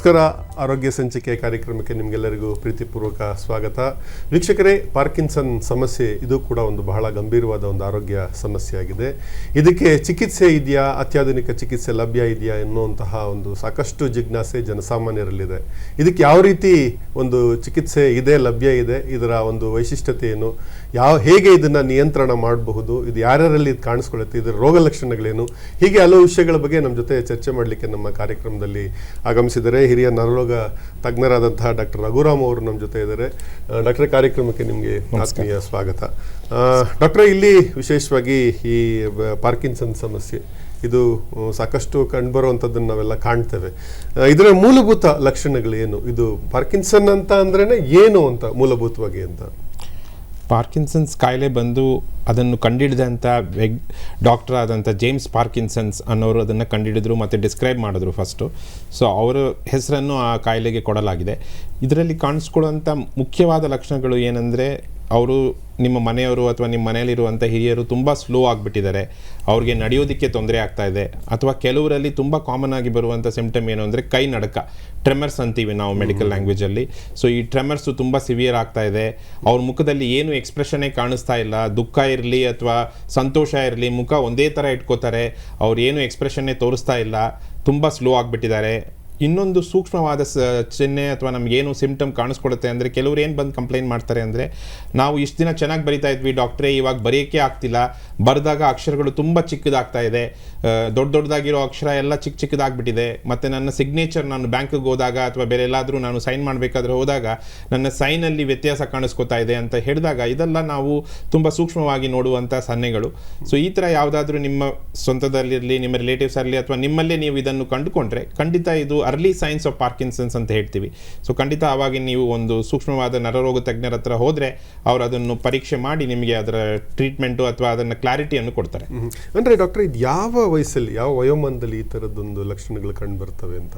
Kızkara ಆರೋಗ್ಯ ಸಂಚಿಕೆ ಕಾರ್ಯಕ್ರಮಕ್ಕೆ ನಿಮಗೆಲ್ಲರಿಗೂ ಪ್ರೀತಿಪೂರ್ವಕ ಸ್ವಾಗತ. ವೀಕ್ಷಕರೇ, ಪಾರ್ಕಿನ್ಸನ್ ಸಮಸ್ಯೆ, ಇದು ಕೂಡ ಒಂದು ಬಹಳ ಗಂಭೀರವಾದ ಒಂದು ಆರೋಗ್ಯ ಸಮಸ್ಯೆ ಆಗಿದೆ. ಇದಕ್ಕೆ ಚಿಕಿತ್ಸೆ ಇದೆಯಾ, ಅತ್ಯಾಧುನಿಕ ಚಿಕಿತ್ಸೆ ಲಭ್ಯ ಇದೆಯಾ ಎನ್ನುವಂತಹ ಒಂದು ಸಾಕಷ್ಟು ಜಿಜ್ಞಾಸೆ ಜನಸಾಮಾನ್ಯರಲ್ಲಿದೆ. ಇದಕ್ಕೆ ಯಾವ ರೀತಿ ಒಂದು ಚಿಕಿತ್ಸೆ ಇದೆ, ಲಭ್ಯ ಇದೆ, ಇದರ ಒಂದು ವೈಶಿಷ್ಟ್ಯತೆ ಏನು ಯಾವ, ಹೇಗೆ ಇದನ್ನು ನಿಯಂತ್ರಣ ಮಾಡಬಹುದು, ಇದು ಯಾರ್ಯಾರಲ್ಲಿ ಇದು ಕಾಣಿಸ್ಕೊಳ್ಳುತ್ತೆ ಇದರ ರೋಗ ಲಕ್ಷಣಗಳೇನು, ಹೀಗೆ ಹಲವು ವಿಷಯಗಳ ಬಗ್ಗೆ ನಮ್ಮ ಜೊತೆ ಚರ್ಚೆ ಮಾಡಲಿಕ್ಕೆ ನಮ್ಮ ಕಾರ್ಯಕ್ರಮದಲ್ಲಿ ಆಗಮಿಸಿದರೆ ಹಿರಿಯ ನರರೋಗ ತಜ್ಞರಾದಂತಹ ಡಾಕ್ಟರ್ ರಘುರಾಮ್ ಅವರು ನಮ್ಮ ಜೊತೆ ಇದ್ದಾರೆ. ಡಾಕ್ಟರ್ ಕಾರ್ಯಕ್ರಮಕ್ಕೆ ನಿಮಗೆ ಆತ್ಮೀಯ ಸ್ವಾಗತ. ಡಾಕ್ಟರ್ ಇಲ್ಲಿ ವಿಶೇಷವಾಗಿ ಈ ಪಾರ್ಕಿನ್ಸನ್ ಸಮಸ್ಯೆ ಇದು ಸಾಕಷ್ಟು ಕಂಡುಬರುವಂಥದ್ದನ್ನು ನಾವೆಲ್ಲ ಕಾಣ್ತೇವೆ. ಇದರ ಮೂಲಭೂತ ಲಕ್ಷಣಗಳೇನು? ಇದು ಪಾರ್ಕಿನ್ಸನ್ ಅಂತ ಅಂದ್ರೇ ಏನು ಅಂತ ಮೂಲಭೂತವಾಗಿ ಅಂತ? ಪಾರ್ಕಿನ್ಸನ್ಸ್ ಕಾಯಿಲೆ ಬಂದು ಅದನ್ನು ಕಂಡಿಡಿದಂಥ ವೆಗ್ ಡಾಕ್ಟರ್ ಆದಂಥ ಜೇಮ್ಸ್ ಪಾರ್ಕಿನ್ಸನ್ಸ್ ಅನ್ನೋರು ಅದನ್ನು ಕಂಡಿಡಿದ್ರು ಮತ್ತು ಡಿಸ್ಕ್ರೈಬ್ ಮಾಡಿದ್ರು ಫಸ್ಟು ಸೊ ಅವರ ಹೆಸರನ್ನು ಆ ಕಾಯಿಲೆಗೆ ಕೊಡಲಾಗಿದೆ. ಇದರಲ್ಲಿ ಕಾಣಿಸ್ಕೊಳ್ಳುವಂಥ ಮುಖ್ಯವಾದ ಲಕ್ಷಣಗಳು ಏನಂದರೆ ಅವರು ನಿಮ್ಮ ಮನೆಯವರು ಅಥವಾ ನಿಮ್ಮ ಮನೆಯಲ್ಲಿರುವಂಥ ಹಿರಿಯರು ತುಂಬ ಸ್ಲೋ ಆಗಿಬಿಟ್ಟಿದ್ದಾರೆ. ಅವ್ರಿಗೆ ನಡೆಯೋದಕ್ಕೆ ತೊಂದರೆ ಆಗ್ತಾ ಇದೆ. ಅಥವಾ ಕೆಲವರಲ್ಲಿ ತುಂಬ ಕಾಮನ್ ಆಗಿ ಬರುವಂಥ ಸಿಂಪ್ಟಮ್ ಏನು ಅಂದರೆ ಕೈ ನಡಕ. ಟ್ರೆಮರ್ಸ್ ಅಂತೀವಿ ನಾವು ಮೆಡಿಕಲ್ ಲ್ಯಾಂಗ್ವೇಜಲ್ಲಿ. ಸೊ ಈ ಟ್ರೆಮರ್ಸು ತುಂಬ ಸಿವಿಯರ್ ಆಗ್ತಾ ಇದೆ. ಅವ್ರ ಮುಖದಲ್ಲಿ ಏನು ಎಕ್ಸ್ಪ್ರೆಷನ್ನೇ ಕಾಣಿಸ್ತಾ ಇಲ್ಲ. ದುಃಖ ಇರಲಿ ಅಥವಾ ಸಂತೋಷ ಇರಲಿ ಮುಖ ಒಂದೇ ಥರ ಇಟ್ಕೋತಾರೆ. ಅವ್ರು ಏನು ಎಕ್ಸ್ಪ್ರೆಷನ್ನೇ ತೋರಿಸ್ತಾ ಇಲ್ಲ. ತುಂಬ ಸ್ಲೋ ಆಗಿಬಿಟ್ಟಿದ್ದಾರೆ. ಇನ್ನೊಂದು ಸೂಕ್ಷ್ಮವಾದ ಸ, ಚಿಹ್ನೆ ಅಥವಾ ನಮಗೇನು ಸಿಮ್ಟಮ್ ಕಾಣಿಸ್ಕೊಡುತ್ತೆ ಅಂದರೆ ಕೆಲವ್ರು ಏನು ಬಂದು ಕಂಪ್ಲೇಂಟ್ ಮಾಡ್ತಾರೆ ಅಂದರೆ, ನಾವು ಇಷ್ಟು ದಿನ ಚೆನ್ನಾಗಿ ಬರಿತಾ ಇದ್ವಿ ಡಾಕ್ಟ್ರೇ ಇವಾಗ ಬರೆಯೋಕ್ಕೆ ಆಗ್ತಿಲ್ಲ ಬರೆದಾಗ ಅಕ್ಷರಗಳು ತುಂಬ ಚಿಕ್ಕದಾಗ್ತಾ ಇದೆ. ದೊಡ್ಡ ದೊಡ್ಡದಾಗಿರೋ ಅಕ್ಷರ ಎಲ್ಲ ಚಿಕ್ಕ ಚಿಕ್ಕದಾಗ್ಬಿಟ್ಟಿದೆ. ಮತ್ತು ನನ್ನ ಸಿಗ್ನೇಚರ್ ನಾನು ಬ್ಯಾಂಕಿಗೆ ಹೋದಾಗ ಅಥವಾ ಬೇರೆ ಎಲ್ಲಾದರೂ ನಾನು ಸೈನ್ ಮಾಡಬೇಕಾದ್ರೆ ಹೋದಾಗ ನನ್ನ ಸೈನಲ್ಲಿ ವ್ಯತ್ಯಾಸ ಕಾಣಿಸ್ಕೋತಾ ಇದೆ ಅಂತ ಹೇಳಿದಾಗ ಇದೆಲ್ಲ ನಾವು ತುಂಬ ಸೂಕ್ಷ್ಮವಾಗಿ ನೋಡುವಂಥ ಸನ್ನೆಗಳು. ಸೊ ಈ ಥರ ಯಾವುದಾದ್ರೂ ನಿಮ್ಮ ಸ್ವಂತದಲ್ಲಿರಲಿ, ನಿಮ್ಮ ರಿಲೇಟಿವ್ಸ್ ಆಗಲಿ ಅಥವಾ ನಿಮ್ಮಲ್ಲೇ ನೀವು ಇದನ್ನು ಕಂಡುಕೊಂಡ್ರೆ ಖಂಡಿತ ಇದು ಅರ್ಲಿ ಸೈನ್ಸ್ ಆಫ್ ಪಾರ್ಕಿನ್ಸನ್ಸ್ ಅಂತ ಹೇಳ್ತೀವಿ. ಸೊ ಖಂಡಿತ ಆವಾಗ ನೀವು ಒಂದು ಸೂಕ್ಷ್ಮವಾದ ನರರೋಗ ತಜ್ಞರ ಹತ್ರ ಹೋದರೆ ಅವರು ಅದನ್ನು ಪರೀಕ್ಷೆ ಮಾಡಿ ನಿಮಗೆ ಅದರ ಟ್ರೀಟ್ಮೆಂಟು ಅಥವಾ ಅದನ್ನು ಕ್ಲಾರಿಟಿಯನ್ನು ಕೊಡ್ತಾರೆ. ಅಂದರೆ ಡಾಕ್ಟರ್ ಇದು ಯಾವ ವಯಸ್ಸಲ್ಲಿ ಯಾವ ವಯೋಮಾನದಲ್ಲಿ ಈ ಥರದ್ದೊಂದು ಲಕ್ಷಣಗಳು ಕಂಡು ಬರ್ತವೆ ಅಂತ?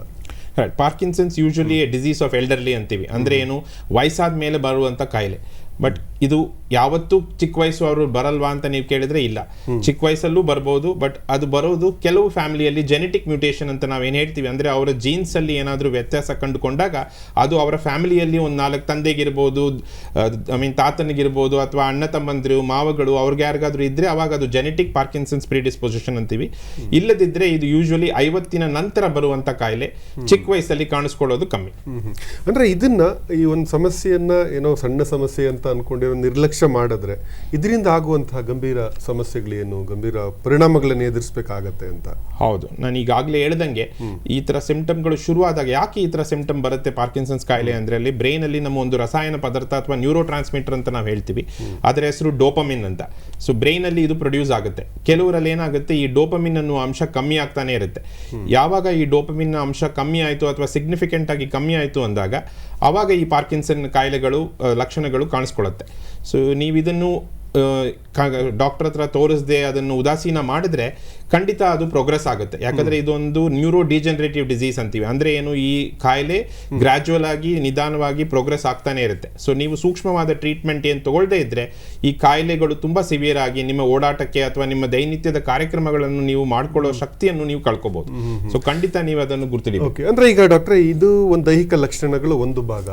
Parkinson's usually disease of elderly ಅಂತೀವಿ. ಅಂದರೆ ಏನು? ವಯಸ್ಸಾದ ಮೇಲೆ ಬರುವಂಥ ಕಾಯಿಲೆ. ಬಟ್ ಇದು ಯಾವತ್ತೂ ಚಿಕ್ಕ ವಯಸ್ಸು ಅವರು ಬರಲ್ವಾ ಅಂತ ನೀವು ಕೇಳಿದ್ರೆ ಇಲ್ಲ. ಚಿಕ್ಕ ವಯಸ್ಸಲ್ಲೂ ಬರ್ಬೋದು ಬಟ್ ಅದು ಬರೋದು ಕೆಲವು ಫ್ಯಾಮಿಲಿಯಲ್ಲಿ ಜೆನೆಟಿಕ್ ಮ್ಯೂಟೇಷನ್ ಅಂತ ನಾವೇನು ಹೇಳ್ತೀವಿ ಅಂದರೆ ಅವರ ಜೀನ್ಸಲ್ಲಿ ಏನಾದರೂ ವ್ಯತ್ಯಾಸ ಕಂಡುಕೊಂಡಾಗ ಅದು ಅವರ ಫ್ಯಾಮಿಲಿಯಲ್ಲಿ ಒಂದು ನಾಲ್ಕು ತಂದೆಗಿರ್ಬೋದು ಐ ಮೀನ್ ತಾತನಿಗಿರ್ಬೋದು ಅಥವಾ ಅಣ್ಣ ತಮ್ಮಂದಿರು ಮಾವಗಳು ಅವ್ರಿಗೆ ಯಾರಿಗಾದ್ರೂ ಇದ್ರೆ ಅವಾಗ ಅದು ಜೆನೆಟಿಕ್ ಪಾರ್ಕಿನ್ಸನ್ಸ್ ಪ್ರಿಡಿಸ್ಪೊಸಿಷನ್ ಅಂತೀವಿ. ಇಲ್ಲದಿದ್ರೆ ಇದು ಯೂಶಲಿ ಐವತ್ತಿನ ನಂತರ ಬರುವಂಥ ಕಾಯಿಲೆ ಚಿಕ್ಕ ವಯಸ್ಸಲ್ಲಿ ಕಾಣಿಸ್ಕೊಳ್ಳೋದು ಕಮ್ಮಿ. ಅಂದ್ರೆ ಇದನ್ನ ಈ ಒಂದು ಸಮಸ್ಯೆಯನ್ನ ಏನೋ ಸಣ್ಣ ಸಮಸ್ಯೆ ಅಂತ ಅನ್ಕೊಂಡೆ ಒಂದು ನಿರ್ಲಕ್ಷ್ಯ ಮಾಡಿದ್ರೆ ಇದರಿಂದ ಆಗುವಂತಹ ಗಂಭೀರ ಸಮಸ್ಯೆಗಳೇನು ಗಂಭೀರ ಪರಿಣಾಮಗಳನ್ನು ಎದುರಿಸಬೇಕಾಗತ್ತೆ ಅಂತ? ಹೌದು. ನಾನು ಈಗಾಗಲೇ ಹೇಳ್ದಂಗೆ ಈ ಥರ ಸಿಂಪ್ಟಮ್ಗಳು ಶುರುವಾದಾಗ ಯಾಕೆ ಈ ಥರ ಸಿಂಪ್ಟಮ್ ಬರುತ್ತೆ ಪಾರ್ಕಿನ್ಸನ್ಸ್ ಕಾಯಿಲೆ ಅಂದರೆ ಅಲ್ಲಿ ಬ್ರೈನಲ್ಲಿ ನಮ್ಮ ಒಂದು ರಸಾಯನ ಪದಾರ್ಥ ಅಥವಾ ನ್ಯೂರೋ ಟ್ರಾನ್ಸ್ಮಿಟರ್ ಅಂತ ನಾವು ಹೇಳ್ತೀವಿ. ಅದರ ಹೆಸರು ಡೋಪಮಿನ್ ಅಂತ. ಸೊ ಬ್ರೈನಲ್ಲಿ ಇದು ಪ್ರೊಡ್ಯೂಸ್ ಆಗುತ್ತೆ. ಕೆಲವರಲ್ಲಿ ಏನಾಗುತ್ತೆ ಈ ಡೋಪಮಿನ್ ಅನ್ನುವ ಅಂಶ ಕಮ್ಮಿ ಆಗ್ತಾನೆ ಇರುತ್ತೆ. ಯಾವಾಗ ಈ ಡೋಪಮಿನ್ ಅಂಶ ಕಮ್ಮಿ ಆಯಿತು ಅಥವಾ ಸಿಗ್ನಿಫಿಕೆಂಟ್ ಆಗಿ ಕಮ್ಮಿ ಆಯಿತು ಅಂದಾಗ ಆವಾಗ ಈ ಪಾರ್ಕಿನ್ಸನ್ ಕಾಯಿಲೆಗಳು ಲಕ್ಷಣಗಳು ಕಾಣಿಸ್ಕೊಳ್ಳುತ್ತೆ. ಸೊ ನೀವು ಇದನ್ನು ಡಾಕ್ಟರ್ ಹತ್ರ ತೋರಿಸದೆ ಅದನ್ನು ಉದಾಸೀನ ಮಾಡಿದ್ರೆ ಖಂಡಿತ ಅದು ಪ್ರೋಗ್ರೆಸ್ ಆಗುತ್ತೆ. ಯಾಕಂದ್ರೆ ಇದೊಂದು ನ್ಯೂರೋ ಡಿಜನರೇಟಿವ್ ಡಿಸೀಸ್ ಅಂತೀವಿ. ಅಂದ್ರೆ ಏನು ಈ ಕಾಯಿಲೆ ಗ್ರಾಜುವಲ್ ಆಗಿ ನಿಧಾನವಾಗಿ ಪ್ರೋಗ್ರೆಸ್ ಆಗ್ತಾನೆ ಇರುತ್ತೆ. ಸೊ ನೀವು ಸೂಕ್ಷ್ಮವಾದ ಟ್ರೀಟ್ಮೆಂಟ್ ಏನು ತಗೊಳ್ಳದೇ ಇದ್ರೆ ಈ ಕಾಯಿಲೆಗಳು ತುಂಬಾ ಸಿವಿಯರ್ ಆಗಿ ನಿಮ್ಮ ಓಡಾಟಕ್ಕೆ ಅಥವಾ ನಿಮ್ಮ ದೈನಿತ್ಯದ ಕಾರ್ಯಕ್ರಮಗಳನ್ನು ನೀವು ಮಾಡ್ಕೊಳ್ಳೋ ಶಕ್ತಿಯನ್ನು ನೀವು ಕಳ್ಕೊಬಹುದು ಸೊ ಖಂಡಿತ ನೀವು ಅದನ್ನು ಗುರುತಿಡಿ ಅಂದ್ರೆ ಈಗ ಡಾಕ್ಟರ್ ಇದು ಒಂದು ದೈಹಿಕ ಲಕ್ಷಣಗಳು ಒಂದು ಭಾಗ.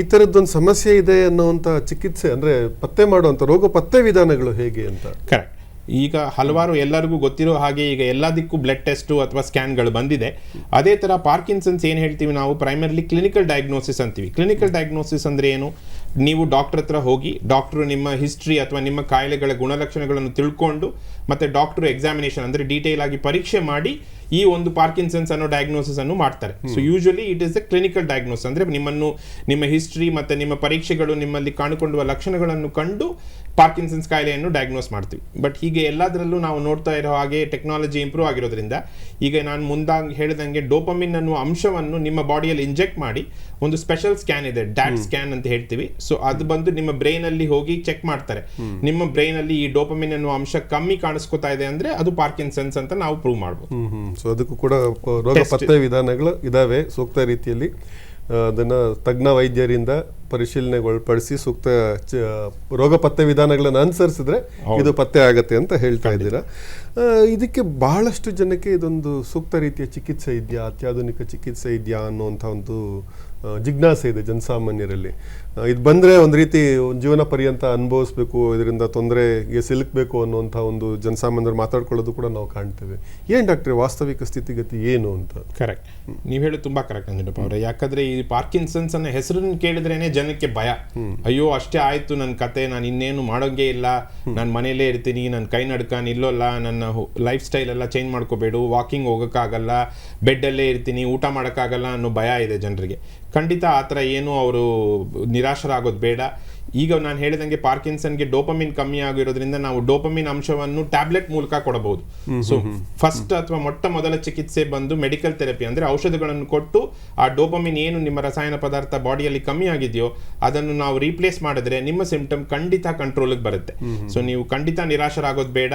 ಈ ಥರದ್ದೊಂದು ಸಮಸ್ಯೆ ಇದೆ ಅನ್ನುವಂಥ ಚಿಕಿತ್ಸೆ, ಅಂದರೆ ಪತ್ತೆ ಮಾಡುವಂಥ ರೋಗ ಪತ್ತೆ ವಿಧಾನಗಳು ಹೇಗೆ ಅಂತ? ಕರೆಕ್ಟ್ ಈಗ ಹಲವಾರು ಎಲ್ಲರಿಗೂ ಗೊತ್ತಿರೋ ಹಾಗೆ ಈಗ ಎಲ್ಲದಕ್ಕೂ ಬ್ಲಡ್ ಟೆಸ್ಟು ಅಥವಾ ಸ್ಕ್ಯಾನ್ಗಳು ಬಂದಿದೆ. ಅದೇ ಥರ ಪಾರ್ಕಿನ್ಸನ್ಸ್ ಏನು ಹೇಳ್ತೀವಿ ನಾವು? ಪ್ರೈಮರ್ಲಿ ಕ್ಲಿನಿಕಲ್ ಡಯಾಗ್ನೋಸಿಸ್ ಅಂತೀವಿ. ಕ್ಲಿನಿಕಲ್ ಡಯಾಗ್ನೋಸಿಸ್ ಅಂದರೆ ಏನು? ನೀವು ಡಾಕ್ಟರ್ ಹತ್ರ ಹೋಗಿ ಡಾಕ್ಟ್ರು ನಿಮ್ಮ ಹಿಸ್ಟ್ರಿ ಅಥವಾ ನಿಮ್ಮ ಕಾಯಿಲೆಗಳ ಗುಣಲಕ್ಷಣಗಳನ್ನು ತಿಳ್ಕೊಂಡು ಮತ್ತೆ ಡಾಕ್ಟರ್ ಎಕ್ಸಾಮಿನೇಷನ್ ಅಂದರೆ ಡೀಟೇಲ್ ಆಗಿ ಪರೀಕ್ಷೆ ಮಾಡಿ ಈ ಒಂದು ಪಾರ್ಕಿನ್ಸನ್ಸ್ ಅನ್ನೋ ಡಯಾಗ್ನೋಸಿಸ್ ಅನ್ನು ಮಾಡ್ತಾರೆ. So usually it is a clinical diagnosis ಅಂದ್ರೆ ನಿಮ್ಮನ್ನು ನಿಮ್ಮ ಹಿಸ್ಟ್ರಿ ಮತ್ತೆ ನಿಮ್ಮ ಪರೀಕ್ಷೆಗಳು ನಿಮ್ಮಲ್ಲಿ ಕಾಣಿಕೊಂಡುವ ಲಕ್ಷಣಗಳನ್ನು ಕಂಡು ಪಾರ್ಕಿನ್ಸನ್ಸ್ ಕಾಯಿಲೆಯನ್ನು ಡಯಾಗ್ನೋಸ್ ಮಾಡ್ತೀವಿ. ಬಟ್ ಹೀಗೆ ಎಲ್ಲದರಲ್ಲೂ ನಾವು ನೋಡ್ತಾ ಇರೋ ಹಾಗೆ ಟೆಕ್ನಾಲಜಿ ಇಂಪ್ರೂವ್ ಆಗಿರೋದ್ರಿಂದ ಈಗ ನಾನು ಮುಂದಾಗಿ ಹೇಳಿದಂಗೆ ಡೋಪಮಿನ್ ಅನ್ನುವ ಅಂಶವನ್ನು ನಿಮ್ಮ ಬಾಡಿಯಲ್ಲಿ ಇಂಜೆಕ್ಟ್ ಮಾಡಿ ಒಂದು ಸ್ಪೆಷಲ್ ಸ್ಕ್ಯಾನ್ ಇದೆ ಡ್ಯಾಟ್ ಸ್ಕ್ಯಾನ್ ಅಂತ ಹೇಳ್ತೀವಿ. ಸೊ ಅದು ಬಂದು ನಿಮ್ಮ ಬ್ರೈನ್ ಅಲ್ಲಿ ಹೋಗಿ ಚೆಕ್ ಮಾಡ್ತಾರೆ. ನಿಮ್ಮ ಬ್ರೈನಲ್ಲಿ ಈ ಡೋಪಮಿನ್ ಅನ್ನುವ ಅಂಶ ಕಮ್ಮಿ ಕಾಣಿಸ್ಕೊತಾ ಇದೆ ಅಂದ್ರೆ ಅದು ಪಾರ್ಕಿನ್ಸನ್ಸ್ ಅಂತ ನಾವು ಪ್ರೂವ್ ಮಾಡಬಹುದು ಸೊ ಅದಕ್ಕೂ ಕೂಡ ರೋಗ ಪತ್ತೆ ವಿಧಾನಗಳು ಇದಾವೆ ಸೂಕ್ತ ರೀತಿಯಲ್ಲಿ. ಅದನ್ನ ತಜ್ಞ ವೈದ್ಯರಿಂದ ಪರಿಶೀಲನೆಗೆ ಒಳಪಡಿಸಿ ಸೂಕ್ತ ಚ- ರೋಗ ಪತ್ತೆ ವಿಧಾನಗಳನ್ನು ಅನುಸರಿಸಿದ್ರೆ ಇದು ಪತ್ತೆ ಆಗತ್ತೆ ಅಂತ ಹೇಳ್ತಾ ಇದ್ದೀರಾ. ಇದಕ್ಕೆ ಬಹಳಷ್ಟು ಜನಕ್ಕೆ ಇದೊಂದು ಸೂಕ್ತ ರೀತಿಯ ಚಿಕಿತ್ಸೆ ಇದೆಯಾ ಅತ್ಯಾಧುನಿಕ ಚಿಕಿತ್ಸೆ ಇದೆಯಾ ಅನ್ನುವಂಥ ಒಂದು ಜಿಜ್ಞಾಸೆ ಇದೆ ಜನಸಾಮಾನ್ಯರಲ್ಲಿ. ಇದು ಬಂದರೆ ಒಂದು ರೀತಿ ಒಂದ್ ಜೀವನ ಪರ್ಯಂತ ಅನುಭವಿಸ್ಬೇಕು ಇದರಿಂದ ತೊಂದರೆಗೆ ಸಿಲುಕಬೇಕು ಅನ್ನುವಂಥ ಒಂದು ಜನಸಾಮಾನ್ಯರು ಮಾತಾಡ್ಕೊಳ್ಳೋದು ಕೂಡ ನಾವು ಕಾಣ್ತೇವೆ. ಏನು ಡಾಕ್ಟ್ರೆ ವಾಸ್ತವಿಕ ಸ್ಥಿತಿಗತಿ ಏನು ಅಂತ? ಕರೆಕ್ಟ್ ನೀವು ಹೇಳಿ ತುಂಬಾ ಕರೆಕ್ಟ್ ಅಂಜನಪ್ಪ ಅವರೇ. ಯಾಕಂದ್ರೆ ಈ ಪಾರ್ಕಿನ್ಸನ್ಸ್ ಅನ್ನೋ ಹೆಸರನ್ನ ಕೇಳಿದ್ರೇನೆ ಜನಕ್ಕೆ ಭಯ. ಅಯ್ಯೋ ಅಷ್ಟೇ ಆಯಿತು ನನ್ನ ಕತೆ ನಾನು ಇನ್ನೇನು ಮಾಡೋಂಗೇ ಇಲ್ಲ. ನಾನು ಮನೆಯಲ್ಲೇ ಇರ್ತೀನಿ ನನ್ನ ಕೈ ನಡ್ಕ ನಿಲ್ಲೋಲ್ಲ ನನ್ನ ಲೈಫ್ ಸ್ಟೈಲ್ ಎಲ್ಲ ಚೇಂಜ್ ಮಾಡ್ಕೋಬೇಡು ವಾಕಿಂಗ್ ಹೋಗೋಕ್ಕಾಗಲ್ಲ ಬೆಡ್ಡಲ್ಲೇ ಇರ್ತೀನಿ ಊಟ ಮಾಡೋಕ್ಕಾಗಲ್ಲ ಅನ್ನೋ ಭಯ ಇದೆ ಜನರಿಗೆ. ಖಂಡಿತ ಆ ಥರ ಏನು ಅವರು ನಿರಾಶರಾಗೋದು ಬೇಡ. ಈಗ ನಾನು ಹೇಳಿದಂಗೆ ಪಾರ್ಕಿನ್ಸನ್ಗೆ ಡೋಪಮಿನ್ ಕಮ್ಮಿ ಆಗಿರೋದ್ರಿಂದ ನಾವು ಡೋಪಮಿನ್ ಅಂಶವನ್ನು ಟ್ಯಾಬ್ಲೆಟ್ ಮೂಲಕ ಕೊಡಬಹುದು. ಸೊ ಫಸ್ಟ್ ಅಥವಾ ಮೊಟ್ಟ ಮೊದಲ ಚಿಕಿತ್ಸೆ ಬಂದು ಮೆಡಿಕಲ್ ಥೆರಪಿ ಅಂದ್ರೆ ಔಷಧಗಳನ್ನು ಕೊಟ್ಟು ಆ ಡೋಪಮಿನ್ ಏನು ನಿಮ್ಮ ರಸಾಯನ ಪದಾರ್ಥ ಬಾಡಿಯಲ್ಲಿ ಕಮ್ಮಿ ಆಗಿದೆಯೋ ಅದನ್ನು ನಾವು ರೀಪ್ಲೇಸ್ ಮಾಡಿದ್ರೆ ನಿಮ್ಮ ಸಿಂಪ್ಟಮ್ ಖಂಡಿತ ಕಂಟ್ರೋಲ್ಗೆ ಬರುತ್ತೆ. ಸೊ ನೀವು ಖಂಡಿತ ನಿರಾಶರಾಗೋದು ಬೇಡ.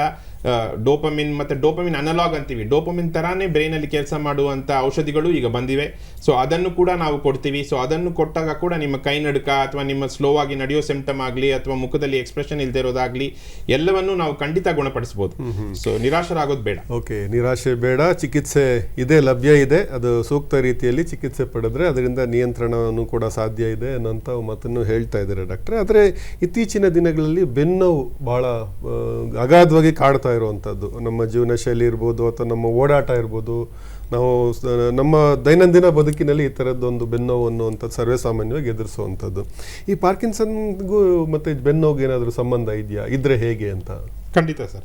ಡೋಪಮಿನ್ ಮತ್ತೆ ಡೋಪಮಿನ್ ಅನಲಾಗ್ ಅಂತೀವಿ. ಡೋಪಮಿನ್ ತರಾನೇ ಬ್ರೈನ್ ಅಲ್ಲಿ ಕೆಲಸ ಮಾಡುವಂತ ಔಷಧಿಗಳು ಈಗ ಬಂದಿವೆ. ಸೊ ಅದನ್ನು ಕೂಡ ನಾವು ಕೊಡ್ತೀವಿ. ಸೊ ಅದನ್ನು ಕೊಟ್ಟಾಗ ಕೂಡ ನಿಮ್ಮ ಕೈ ನಡುಕ ಅಥವಾ ನಿಮ್ಮ ಸ್ಲೋ ಆಗಿ ನಡೆಯೋ ಸಿಂಪ್ಟಮ್ ಆಗಲಿ ಅಥವಾ ಮುಖದಲ್ಲಿ ಎಕ್ಸ್ಪ್ರೆಷನ್ ಇಲ್ಲದೆ ಇರೋದಾಗಲಿ ಎಲ್ಲವನ್ನು ನಾವು ಖಂಡಿತ ಗುಣಪಡಿಸಬಹುದು ಸೊ ನಿರಾಶರಾಗೋದು ಬೇಡ. ಓಕೆ ನಿರಾಶೆ ಬೇಡ. ಚಿಕಿತ್ಸೆ ಇದೆ ಲಭ್ಯ ಇದೆ. ಅದು ಸೂಕ್ತ ರೀತಿಯಲ್ಲಿ ಚಿಕಿತ್ಸೆ ಪಡೆದ್ರೆ ಅದರಿಂದ ನಿಯಂತ್ರಣವನ್ನು ಕೂಡ ಸಾಧ್ಯ ಇದೆ ಅನ್ನೋಂಥ ಮಾತನ್ನು ಹೇಳ್ತಾ ಇದ್ದಾರೆ ಡಾಕ್ಟ್ರೆ ಆದರೆ ಇತ್ತೀಚಿನ ದಿನಗಳಲ್ಲಿ ಬೆನ್ನೋವು ಬಹಳ ಅಗಾಧವಾಗಿ ಕಾಡ್ತಾ ಇರುವಂಥದ್ದು ನಮ್ಮ ಜೀವನ ಶೈಲಿ ಇರ್ಬೋದು ಅಥವಾ ನಮ್ಮ ಓಡಾಟ ಇರ್ಬೋದು ನಾವು ನಮ್ಮ ದೈನಂದಿನ ಬದುಕಿನಲ್ಲಿ ಈ ಥರದ್ದೊಂದು ಬೆನ್ನೋವು ಅನ್ನುವಂಥದ್ದು ಸರ್ವೇ ಸಾಮಾನ್ಯವಾಗಿ ಎದುರಿಸುವಂಥದ್ದು. ಈ ಪಾರ್ಕಿನ್ಸನ್ಗೂ ಮತ್ತು ಬೆನ್ನೋಗೆ ಏನಾದರೂ ಸಂಬಂಧ ಇದೆಯಾ? ಇದ್ರೆ ಹೇಗೆ ಅಂತ? ಖಂಡಿತ ಸರ್.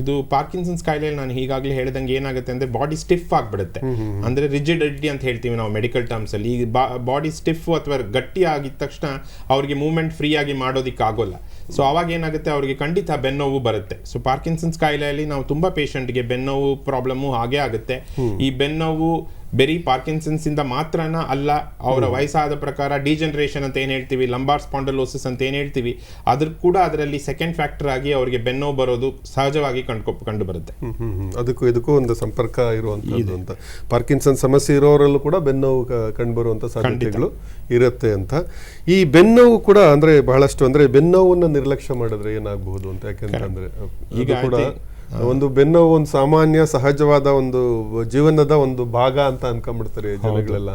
ಇದು ಪಾರ್ಕಿನ್ಸನ್ಸ್ ಕಾಯಿಲೆಯಲ್ಲಿ ನಾನು ಈಗಾಗಲೇ ಹೇಳಿದಂಗೆ ಏನಾಗುತ್ತೆ ಅಂದ್ರೆ ಬಾಡಿ ಸ್ಟಿಫ್ ಆಗಿಬಿಡುತ್ತೆ. ಅಂದ್ರೆ ರಿಜಿಡಿಟಿ ಅಂತ ಹೇಳ್ತೀವಿ ನಾವು ಮೆಡಿಕಲ್ ಟರ್ಮ್ಸ್ ಅಲ್ಲಿ. ಈ ಬಾಡಿ ಸ್ಟಿಫ್ ಅಥವಾ ಗಟ್ಟಿ ಆಗಿದ ತಕ್ಷಣ ಅವ್ರಿಗೆ ಮೂವ್ಮೆಂಟ್ ಫ್ರೀ ಆಗಿ ಮಾಡೋದಿಕ್ಕೆ ಆಗೋಲ್ಲ ಸೊ ಅವಾಗ ಏನಾಗುತ್ತೆ? ಅವರಿಗೆ ಖಂಡಿತ ಬೆನ್ನೋವು ಬರುತ್ತೆ. ಸೊ ಪಾರ್ಕಿನ್ಸನ್ಸ್ ಕಾಯಿಲೆಯಲ್ಲಿ ನಾವು ತುಂಬಾ ಪೇಷಂಟ್ಗೆ ಬೆನ್ನೋವು ಪ್ರಾಬ್ಲಮ್ಮು ಹಾಗೆ ಆಗುತ್ತೆ. ಈ ಬೆನ್ನೋವು ಬರೀ ಪಾರ್ಕಿನ್ಸನ್ಸ್ ಇಂದ ಮಾತ್ರನ ಅಲ್ಲ ಅವರ ವಯಸ್ಸಾದ ಪ್ರಕಾರ ಡಿಜನರೇಷನ್ ಅಂತ ಏನು ಹೇಳ್ತೀವಿ ಲಂಬಾರ್ ಸ್ಪಾಂಡಲೋಸಿಸ್ ಅಂತ ಏನು ಹೇಳ್ತೀವಿ ಅದ್ರ ಕೂಡ ಅದರಲ್ಲಿ ಸೆಕೆಂಡ್ ಫ್ಯಾಕ್ಟರ್ ಆಗಿ ಅವರಿಗೆ ಬೆನ್ನೋ ಬರೋದು ಸಹಜವಾಗಿ ಕಂಡು ಕಂಡು ಬರುತ್ತೆ. ಅದಕ್ಕೂ ಇದಕ್ಕೂ ಒಂದು ಸಂಪರ್ಕ ಇರುವಂತದ್ದು ಅಂತ. ಪಾರ್ಕಿನ್ಸನ್ ಸಮಸ್ಯೆ ಇರೋರಲ್ಲೂ ಕೂಡ ಬೆನ್ನೋವು ಕಂಡು ಬರುವಂತ ಸಾಧ್ಯತೆಗಳು ಇರುತ್ತೆ ಅಂತ. ಈ ಬೆನ್ನೋವು ಕೂಡ ಅಂದ್ರೆ ಬಹಳಷ್ಟು ಅಂದ್ರೆ ಬೆನ್ನೋವನ್ನ ನಿರ್ಲಕ್ಷ್ಯ ಮಾಡಿದ್ರೆ ಏನಾಗಬಹುದು ಅಂತ ಯಾಕೆಂತಂದ್ರೆ ಈಗ ಕೂಡ ಒಂದು ಬೆನ್ನೋವು ಒಂದು ಸಾಮಾನ್ಯ ಸಹಜವಾದ ಒಂದು ಜೀವನದ ಒಂದು ಭಾಗ ಅಂತ ಅನ್ಕೊಂಡ್ಬಿಡ್ತಾರೆ ಜನಗಳೆಲ್ಲ.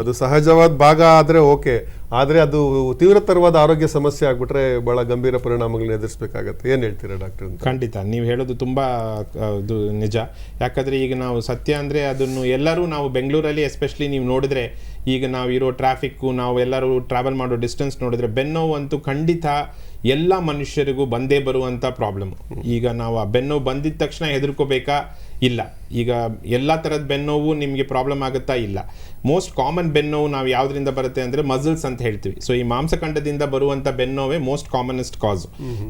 ಅದು ಸಹಜವಾದ ಭಾಗ ಆದ್ರೆ ಓಕೆ. ಆದ್ರೆ ಅದು ತೀವ್ರತರವಾದ ಆರೋಗ್ಯ ಸಮಸ್ಯೆ ಆಗ್ಬಿಟ್ರೆ ಬಹಳ ಗಂಭೀರ ಪರಿಣಾಮಗಳನ್ನ ಎದುರಿಸಬೇಕಾಗತ್ತೆ. ಏನ್ ಹೇಳ್ತೀರಾ ಡಾಕ್ಟರ್ ಖಂಡಿತ. ನೀವು ಹೇಳೋದು ತುಂಬಾ ಇದು ನಿಜ. ಯಾಕಂದ್ರೆ ಈಗ ನಾವು ಸತ್ಯ ಅಂದ್ರೆ ಅದನ್ನು ಎಲ್ಲರೂ ನಾವು ಬೆಂಗಳೂರಲ್ಲಿ ಎಸ್ಪೆಷಲಿ ನೀವು ನೋಡಿದ್ರೆ ಈಗ ನಾವು ಇರೋ ಟ್ರಾಫಿಕ್ಕು ನಾವು ಎಲ್ಲರೂ ಟ್ರಾವೆಲ್ ಮಾಡೋ ಡಿಸ್ಟೆನ್ಸ್ ನೋಡಿದ್ರೆ ಬೆನ್ನೋವು ಅಂತೂ ಖಂಡಿತ ಎಲ್ಲ ಮನುಷ್ಯರಿಗೂ ಬಂದೇ ಬರುವಂಥ ಪ್ರಾಬ್ಲಮ್ ಈಗ ನಾವು ಆ ಬೆನ್ನೋವು ಬಂದಿದ ತಕ್ಷಣ ಹೆದರ್ಕೋಬೇಕಾ? ಇಲ್ಲ. ಈಗ ಎಲ್ಲ ಥರದ ಬೆನ್ನೋವು ನಿಮಗೆ ಪ್ರಾಬ್ಲಮ್ ಆಗುತ್ತಾ? ಇಲ್ಲ. ಮೋಸ್ಟ್ ಕಾಮನ್ ಬೆನ್ನೋವು ನಾವು ಯಾವ್ದ್ರಿಂದ ಬರುತ್ತೆ ಅಂದ್ರೆ ಮಸಲ್ಸ್ ಅಂತ ಹೇಳ್ತೀವಿ. ಸೊ ಈ ಮಾಂಸಖಂಡದಿಂದ ಬರುವಂಥ ಬೆನ್ನೋವೇ ಮೋಸ್ಟ್ ಕಾಮನೆಸ್ಟ್ ಕಾಸ್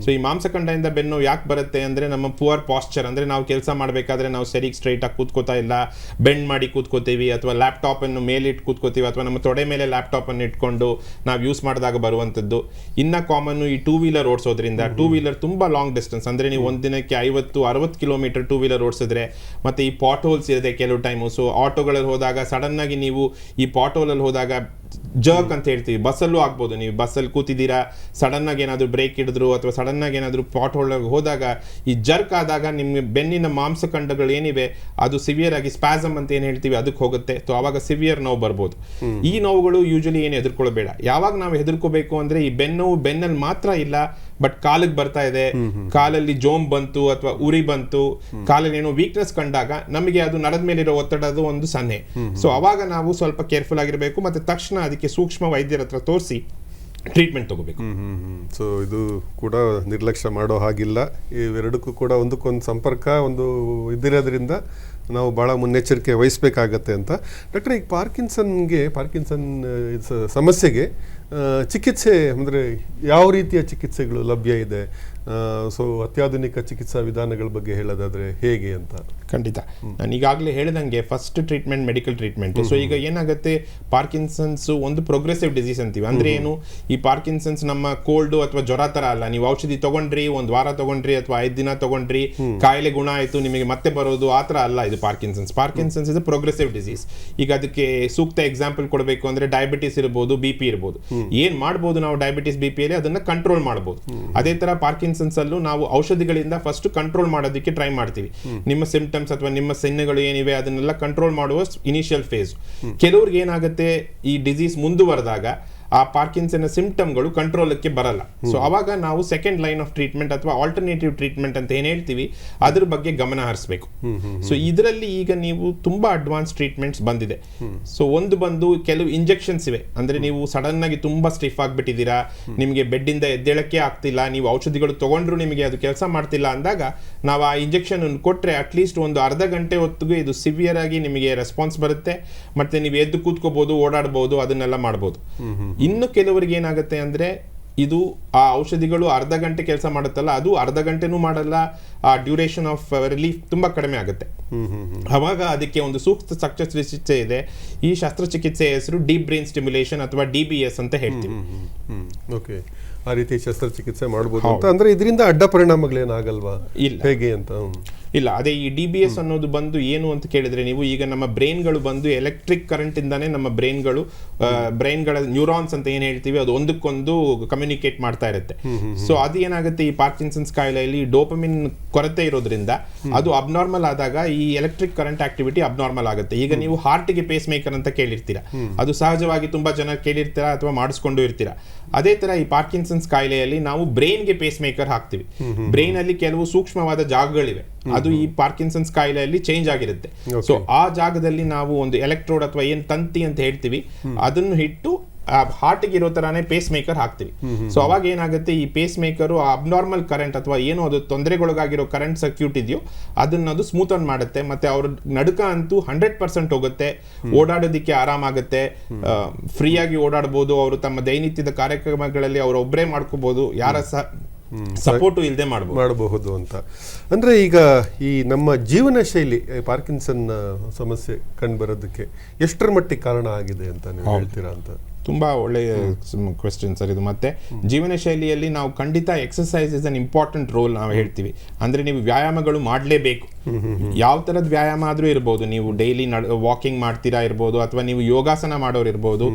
ಸೊ ಈ ಮಾಂಸಖಂಡದಿಂದ ಬೆನ್ನೋವು ಯಾಕೆ ಬರುತ್ತೆ ಅಂದ್ರೆ ನಮ್ಮ ಪುವರ್ ಪಾಸ್ಚರ್ ಅಂದ್ರೆ ನಾವು ಕೆಲಸ ಮಾಡಬೇಕಾದ್ರೆ ನಾವು ಸರಿಗೆ ಸ್ಟ್ರೈಟ್ ಆಗಿ ಕೂತ್ಕೋತಾ ಇಲ್ಲ. ಬೆಂಡ್ ಮಾಡಿ ಕೂತ್ಕೋತೀವಿ ಅಥವಾ ಲ್ಯಾಪ್ಟಾಪನ್ನು ಮೇಲಿಟ್ಟು ಕೂತ್ಕೋತೀವಿ ಅಥವಾ ನಮ್ಮ ತೊಡೆ ಮೇಲೆ ಲ್ಯಾಪ್ಟಾಪನ್ನು ಇಟ್ಕೊಂಡು ನಾವು ಯೂಸ್ ಮಾಡಿದಾಗ ಬರುವಂಥದ್ದು ಇನ್ನ ಕಾಮನ್ ಈ ಟೂ ವೀಲರ್ ಓಡಿಸೋದ್ರಿಂದ ಟೂ ವೀಲರ್ ತುಂಬಾ ಲಾಂಗ್ ಡಿಸ್ಟೆನ್ಸ್ ಅಂದ್ರೆ ನೀವು ಒಂದಿನಕ್ಕೆ ದಿನಕ್ಕೆ ಐವತ್ತು, ಅರವತ್ತು ಕಿಲೋಮೀಟರ್ ಟೂ ವೀಲರ್ ಓಡಿಸಿದ್ರೆ ಮತ್ತೆ ಈ ಪಾಟ್ ಹೋಲ್ಸ್ ಇರುತ್ತೆ ಕೆಲವು ಟೈಮು ಸೊ ಆಟೋಗಳಲ್ಲಿ ಹೋದಾಗ ಸಡನ್ ಆಗಿ ನೀವು ಈ ಪಾಟೋಲಲ್ಲಿ ಹೋದಾಗ ಜರ್ಕ್ ಅಂತ ಹೇಳ್ತೀವಿ. ಬಸ್ಸಲ್ಲೂ ಆಗ್ಬೋದು. ನೀವು ಬಸ್ಸಲ್ಲಿ ಕೂತಿದ್ದೀರಾ ಸಡನ್ ಆಗಿ ಏನಾದರೂ ಬ್ರೇಕ್ ಹಿಡಿದ್ರು ಅಥವಾ ಸಡನ್ ಆಗಿ ಏನಾದರೂ ಪಾಟ್ ಹೋಲ್ಗೆ ಹೋದಾಗ ಈ ಜರ್ಕ್ ಆದಾಗ ನಿಮ್ಗೆ ಬೆನ್ನಿನ ಮಾಂಸಖಂಡಗಳು ಏನಿವೆ ಅದು ಸಿವಿಯರ್ ಆಗಿ ಸ್ಪ್ಯಾಸಮ್ ಅಂತ ಏನು ಹೇಳ್ತೀವಿ ಅದಕ್ಕೆ ಹೋಗುತ್ತೆ. ಸೊ ಆವಾಗ ಸಿವಿಯರ್ ನೋವು ಬರ್ಬೋದು. ಈ ನೋವುಗಳು ಯೂಶಲಿ ಏನು ಹೆದರ್ಕೊಳ್ಬೇಡ ಯಾವಾಗ ನಾವು ಹೆದರ್ಕೋಬೇಕು ಅಂದ್ರೆ ಈ ಬೆನ್ನೋವು ಬೆನ್ನಲ್ಲಿ ಮಾತ್ರ ಇಲ್ಲ ಬಟ್ ಕಾಲಿಗೆ ಬರ್ತಾ ಇದೆ. ಕಾಲಲ್ಲಿ ಜೋಮ್ ಬಂತು ಅಥವಾ ಉರಿ ಬಂತು. ಕಾಲಲ್ಲಿ ಏನೋ ವೀಕ್ನೆಸ್ ಕಂಡಾಗ ನಮಗೆ ಅದು ನಡದ ಮೇಲಿರೋ ಅದು ಒಂದು ಸನ್ನೆ. ಸೊ ಅವಾಗ ನಾವು ಸ್ವಲ್ಪ ಕೇರ್ಫುಲ್ ಆಗಿರಬೇಕು ಮತ್ತೆ ತಕ್ಷಣ ಅದಕ್ಕೆ ಸೂಕ್ಷ್ಮ ವೈದ್ಯರ ಹತ್ರ ತೋರಿಸಿ ಟ್ರೀಟ್ಮೆಂಟ್ ತಗೋಬೇಕು. ಸೊ ಇದು ಕೂಡ ನಿರ್ಲಕ್ಷ್ಯ ಮಾಡೋ ಹಾಗಿಲ್ಲ. ಇವೆರಡಕ್ಕೂ ಕೂಡ ಒಂದಕ್ಕೊಂದು ಸಂಪರ್ಕ ಒಂದು ಇದ್ದಿರೋದ್ರಿಂದ ನಾವು ಭಾಳ ಮುನ್ನೆಚ್ಚರಿಕೆ ವಹಿಸ್ಬೇಕಾಗತ್ತೆ ಅಂತ. ಡಾಕ್ಟರ್ ಈಗ ಪಾರ್ಕಿನ್ಸನ್ಗೆ ಪಾರ್ಕಿನ್ಸನ್ ಸಮಸ್ಯೆಗೆ ಚಿಕಿತ್ಸೆ ಅಂದರೆ ಯಾವ ರೀತಿಯ ಚಿಕಿತ್ಸೆಗಳು ಲಭ್ಯ ಇದೆ? ಸೊ ಅತ್ಯಾಧುನಿಕ ಚಿಕಿತ್ಸಾ ವಿಧಾನಗಳ ಬಗ್ಗೆ ಹೇಳೋದಾದರೆ ಹೇಗೆ ಅಂತ. ಖಂಡಿತ. ನಾನು ಈಗಾಗಲೇ ಹೇಳಿದಂಗೆ first treatment medical treatment so ಈಗ ಏನಾಗುತ್ತೆ ಪಾರ್ಕಿನ್ಸನ್ಸ್ ಒಂದು ಪ್ರೋಗ್ರೆಸಿವ್ ಡಿಸೀಸ್ ಅಂತೀವಿ. ಅಂದ್ರೆ ಏನು? ಈ ಪಾರ್ಕಿನ್ಸನ್ಸ್ ನಮ್ಮ ಕೋಲ್ಡ್ ಅಥವಾ ಜ್ವರ ತರ ಅಲ್ಲ. ನೀವು ಔಷಧಿ ತಗೊಂಡ್ರಿ ಒಂದ್ ವಾರ ತಗೊಂಡ್ರಿ ಅಥವಾ ಐದ್ ದಿನ ತಗೊಂಡ್ರಿ ಕಾಯಿಲೆ ಗುಣ ಆಯ್ತು ನಿಮಗೆ ಮತ್ತೆ ಬರೋದು ಆ ತರ ಅಲ್ಲ ಇದು ಪಾರ್ಕಿನ್ಸನ್ಸ್ ಪಾರ್ಕಿನ್ಸನ್ಸ್ ಇದು ಪ್ರೋಗ್ರೆಸಿವ್ ಡಿಸೀಸ್ ಈಗ ಅದಕ್ಕೆ ಸೂಕ್ತ ಎಕ್ಸಾಂಪಲ್ ಕೊಡಬೇಕು ಅಂದ್ರೆ ಡಯಾಬಿಟಿಸ್ ಇರಬಹುದು ಬಿ ಪಿ ಇರ್ಬೋದು. ಏನ್ ಮಾಡಬಹುದು ನಾವು ಡಯಾಬಿಟಿಸ್ ಬಿ ಪಿಯಲ್ಲಿ ಅದನ್ನ ಕಂಟ್ರೋಲ್ ಮಾಡಬಹುದು ಅದೇ ತರ ಪಾರ್ಕಿನ್ಸನ್ಸ್ ಅಲ್ಲೂ ನಾವು ಔಷಧಿಗಳಿಂದ ಫಸ್ಟ್ ಕಂಟ್ರೋಲ್ ಮಾಡೋದಕ್ಕೆ ಟ್ರೈ ಮಾಡ್ತೀವಿ. ನಿಮ್ಮ ಸಿಂಪ್ಟಮ್ಸ್ ಅಥವಾ ನಿಮ್ಮ ಸಿನ್ನೆಗಳು ಏನಿವೆ ಅದನ್ನೆಲ್ಲ ಕಂಟ್ರೋಲ್ ಮಾಡುವ ಇನಿಷಿಯಲ್ ಫೇಸ್ ಕೆಲವ್ರಿಗೆ ಏನಾಗುತ್ತೆ ಈ ಡಿಸೀಸ್ ಮುಂದುವರೆದಾಗ ಆ ಪಾರ್ಕಿನ್ಸನ್ ಸಿಂಪ್ಟಮ್ಗಳು ಕಂಟ್ರೋಲಕ್ಕೆ ಬರಲ್ಲ. ಸೊ ಅವಾಗ ನಾವು ಸೆಕೆಂಡ್ ಲೈನ್ ಆಫ್ ಟ್ರೀಟ್ಮೆಂಟ್ ಅಥವಾ ಆಲ್ಟರ್ನೇಟಿವ್ ಟ್ರೀಟ್ಮೆಂಟ್ ಅಂತ ಏನು ಹೇಳ್ತೀವಿ ಅದ್ರ ಬಗ್ಗೆ ಗಮನ ಹರಿಸಬೇಕು. ಸೊ ಇದರಲ್ಲಿ ಈಗ ನೀವು ತುಂಬಾ ಅಡ್ವಾನ್ಸ್ ಟ್ರೀಟ್ಮೆಂಟ್ಸ್ ಬಂದಿದೆ. ಸೊ ಒಂದು ಬಂದು ಕೆಲವು ಇಂಜೆಕ್ಷನ್ಸ್ ಇವೆ. ಅಂದ್ರೆ ನೀವು ಸಡನ್ ಆಗಿ ತುಂಬಾ ಸ್ಟಿಫ್ ಆಗಿಬಿಟ್ಟಿದ್ದೀರಾ ನಿಮಗೆ ಬೆಡ್ಡಿಂದ ಇಂದ ಎದ್ದೇಳಕ್ಕೆ ಆಗ್ತಿಲ್ಲ ನೀವು ಔಷಧಿಗಳು ತಗೊಂಡ್ರು ನಿಮಗೆ ಅದು ಕೆಲಸ ಮಾಡ್ತಿಲ್ಲ ಅಂದಾಗ ನಾವು ಆ ಇಂಜೆಕ್ಷನ್ ಕೊಟ್ರೆ ಅಟ್ಲೀಸ್ಟ್ ಒಂದು ಅರ್ಧ ಗಂಟೆ ಹೊತ್ತಿಗೆ ಇದು ಸಿವಿಯರ್ ಆಗಿ ನಿಮಗೆ ರೆಸ್ಪಾನ್ಸ್ ಬರುತ್ತೆ. ಮತ್ತೆ ನೀವು ಎದ್ದು ಕೂತ್ಕೋಬಹುದು ಓಡಾಡಬಹುದು ಅದನ್ನೆಲ್ಲ ಮಾಡ್ಬೋದು. ಇನ್ನು ಕೆಲವರಿಗೆ ಏನಾಗುತ್ತೆ ಅಂದರೆ ಇದು ಆ ಔಷಧಿಗಳು ಅರ್ಧ ಗಂಟೆ ಕೆಲಸ ಮಾಡುತ್ತಲ್ಲ ಅದು ಅರ್ಧ ಗಂಟೆನೂ ಮಾಡಲ್ಲ ಆ ಡ್ಯೂರೇಷನ್ ಆಫ್ ರಿಲೀಫ್ ತುಂಬಾ ಕಡಿಮೆ ಆಗುತ್ತೆ. ಅವಾಗ ಅದಕ್ಕೆ ಒಂದು ಸೂಕ್ತ ಶಸ್ತ್ರಚಿಕಿತ್ಸೆ ಇದೆ. ಈ ಶಸ್ತ್ರಚಿಕಿತ್ಸೆ ಹೆಸರು ಡೀಪ್ ಬ್ರೈನ್ ಸ್ಟಿಮ್ಯುಲೇಷನ್ ಅಥವಾ ಡಿ ಬಿ ಎಸ್ ಅಂತ ಹೇಳ್ತೀವಿ. ಓಕೆ ಆ ರೀತಿ ಶಸ್ತ್ರಚಿಕಿತ್ಸೆ ಮಾಡ್ಬೋದು ಅಂತ. ಅಂದ್ರೆ ಇದರಿಂದ ಅಡ್ಡ ಪರಿಣಾಮಗಳೇನಾಗಲ್ವಾ? ಇಲ್ಲ. ಹೇಗೆ ಅಂತ. ಇಲ್ಲ ಅದೇ ಈ ಡಿ ಬಿ ಎಸ್ ಅನ್ನೋದು ಬಂದು ಏನು ಅಂತ ಕೇಳಿದ್ರೆ ನೀವು ಈಗ ನಮ್ಮ ಬ್ರೈನ್ಗಳು ಬಂದು ಎಲೆಕ್ಟ್ರಿಕ್ ಕರೆಂಟ್ ಇಂದಾನೆ ನಮ್ಮ ಬ್ರೈನ್ಗಳು ಬ್ರೈನ್ಗಳ ನ್ಯೂರಾನ್ಸ್ ಅಂತ ಏನ್ ಹೇಳ್ತೀವಿ ಅದು ಒಂದಕ್ಕೊಂದು ಕಮ್ಯುನಿಕೇಟ್ ಮಾಡ್ತಾ ಇರುತ್ತೆ. ಸೊ ಅದು ಏನಾಗುತ್ತೆ ಈ ಪಾರ್ಕಿನ್ಸನ್ಸ್ ಕಾಯಿಲೆಯಲ್ಲಿ ಡೋಪಮಿನ್ ಕೊರತೆ ಇರೋದ್ರಿಂದ ಅದು ಅಬ್ನಾರ್ಮಲ್ ಆದಾಗ ಈ ಎಲೆಕ್ಟ್ರಿಕ್ ಕರೆಂಟ್ ಆಕ್ಟಿವಿಟಿ ಅಬ್ನಾರ್ಮಲ್ ಆಗುತ್ತೆ. ಈಗ ನೀವು ಹಾರ್ಟ್ಗೆ ಪೇಸ್ ಮೇಕರ್ ಅಂತ ಕೇಳಿರ್ತೀರಾ. ಅದು ಸಹಜವಾಗಿ ತುಂಬಾ ಜನ ಕೇಳಿರ್ತೀರಾ ಅಥವಾ ಮಾಡಿಸ್ಕೊಂಡು ಇರ್ತೀರಾ. ಅದೇ ತರ ಈ ಪಾರ್ಕಿನ್ಸನ್ಸ್ ಕಾಯಿಲೆಯಲ್ಲಿ ನಾವು ಬ್ರೈನ್ಗೆ ಪೇಸ್ ಮೇಕರ್ ಹಾಕ್ತಿವಿ ಬ್ರೈನ್ ಅಲ್ಲಿ ಕೆಲವು ಸೂಕ್ಷ್ಮವಾದ ಜಾಗಗಳಿವೆ. ಅದು ಈ ಪಾರ್ಕಿನ್ಸನ್ಸ್ ಕಾಯಿಲೆಯಲ್ಲಿ ಚೇಂಜ್ ಆಗಿರುತ್ತೆ. ಸೊ ಆ ಜಾಗದಲ್ಲಿ ನಾವು ಒಂದು ಎಲೆಕ್ಟ್ರೋಡ್ ಅಥವಾ ಏನ್ ತಂತಿ ಅಂತ ಹೇಳ್ತೀವಿ ಅದನ್ನು ಇಟ್ಟು ಹಾರ್ಟ್ಗೆ ಇರೋ ತರಾನೇ ಪೇಸ್ ಮೇಕರ್ ಹಾಕ್ತಿವಿ ಸೊ ಅವಾಗ ಏನಾಗುತ್ತೆ ಈ ಪೇಸ್ ಮೇಕರು ಅಬ್ನಾರ್ಮಲ್ ಕರೆಂಟ್ ಅಥವಾ ಏನೋ ಅದು ತೊಂದರೆಗೊಳಗಾಗಿರೋ ಕರೆಂಟ್ ಸರ್ಕ್ಯೂಟ್ ಇದೆಯೋ ಅದನ್ನ ಅದು ಸ್ಮೂತ್ ಆನ್ ಮಾಡುತ್ತೆ ಮತ್ತೆ ಅವ್ರ ನಡುಕ ಅಂತೂ ಹಂಡ್ರೆಡ್ ಪರ್ಸೆಂಟ್ ಹೋಗುತ್ತೆ. ಓಡಾಡೋದಿಕ್ಕೆ ಆರಾಮಾಗುತ್ತೆ. ಫ್ರೀ ಆಗಿ ಓಡಾಡಬಹುದು ಅವರು ತಮ್ಮ ದೈನಿತ್ಯದ ಕಾರ್ಯಕ್ರಮಗಳಲ್ಲಿ ಅವರು ಒಬ್ಬರೇ ಮಾಡ್ಕೋಬಹುದು ಯಾರ ಸಪೋರ್ಟು ಇಲ್ಲದೆ ಮಾಡಬಹುದು ಮಾಡಬಹುದು ಅಂತ. ಅಂದ್ರೆ ಈಗ ಈ ನಮ್ಮ ಜೀವನ ಶೈಲಿ ಪಾರ್ಕಿನ್ಸನ್ ಸಮಸ್ಯೆ ಕಂಡು ಬರೋದಕ್ಕೆ ಎಷ್ಟರ ಮಟ್ಟಿಗೆ ಕಾರಣ ಆಗಿದೆ ಅಂತ ನೀವು ಹೇಳ್ತೀರಾ ಅಂತ? ತುಂಬಾ ಒಳ್ಳೆಯ ಕ್ವೆಶನ್ ಸರ್ ಇದು. ಮತ್ತೆ ಜೀವನ ಶೈಲಿಯಲ್ಲಿ ನಾವು ಖಂಡಿತ exercise is an important role ನಾವು ಹೇಳ್ತೀವಿ. ಅಂದ್ರೆ ನೀವು ವ್ಯಾಯಾಮಗಳು ಮಾಡಲೇಬೇಕು. ಯಾವ ತರದ ವ್ಯಾಯಾಮ ಆದ್ರೂ ಇರ್ಬೋದು. ನೀವು ಡೈಲಿ ವಾಕಿಂಗ್ ಮಾಡ್ತೀರಾ ಇರ್ಬೋದು ಅಥವಾ ನೀವು ಯೋಗಾಸನ ಮಾಡೋರು ಇರ್ಬೋದು.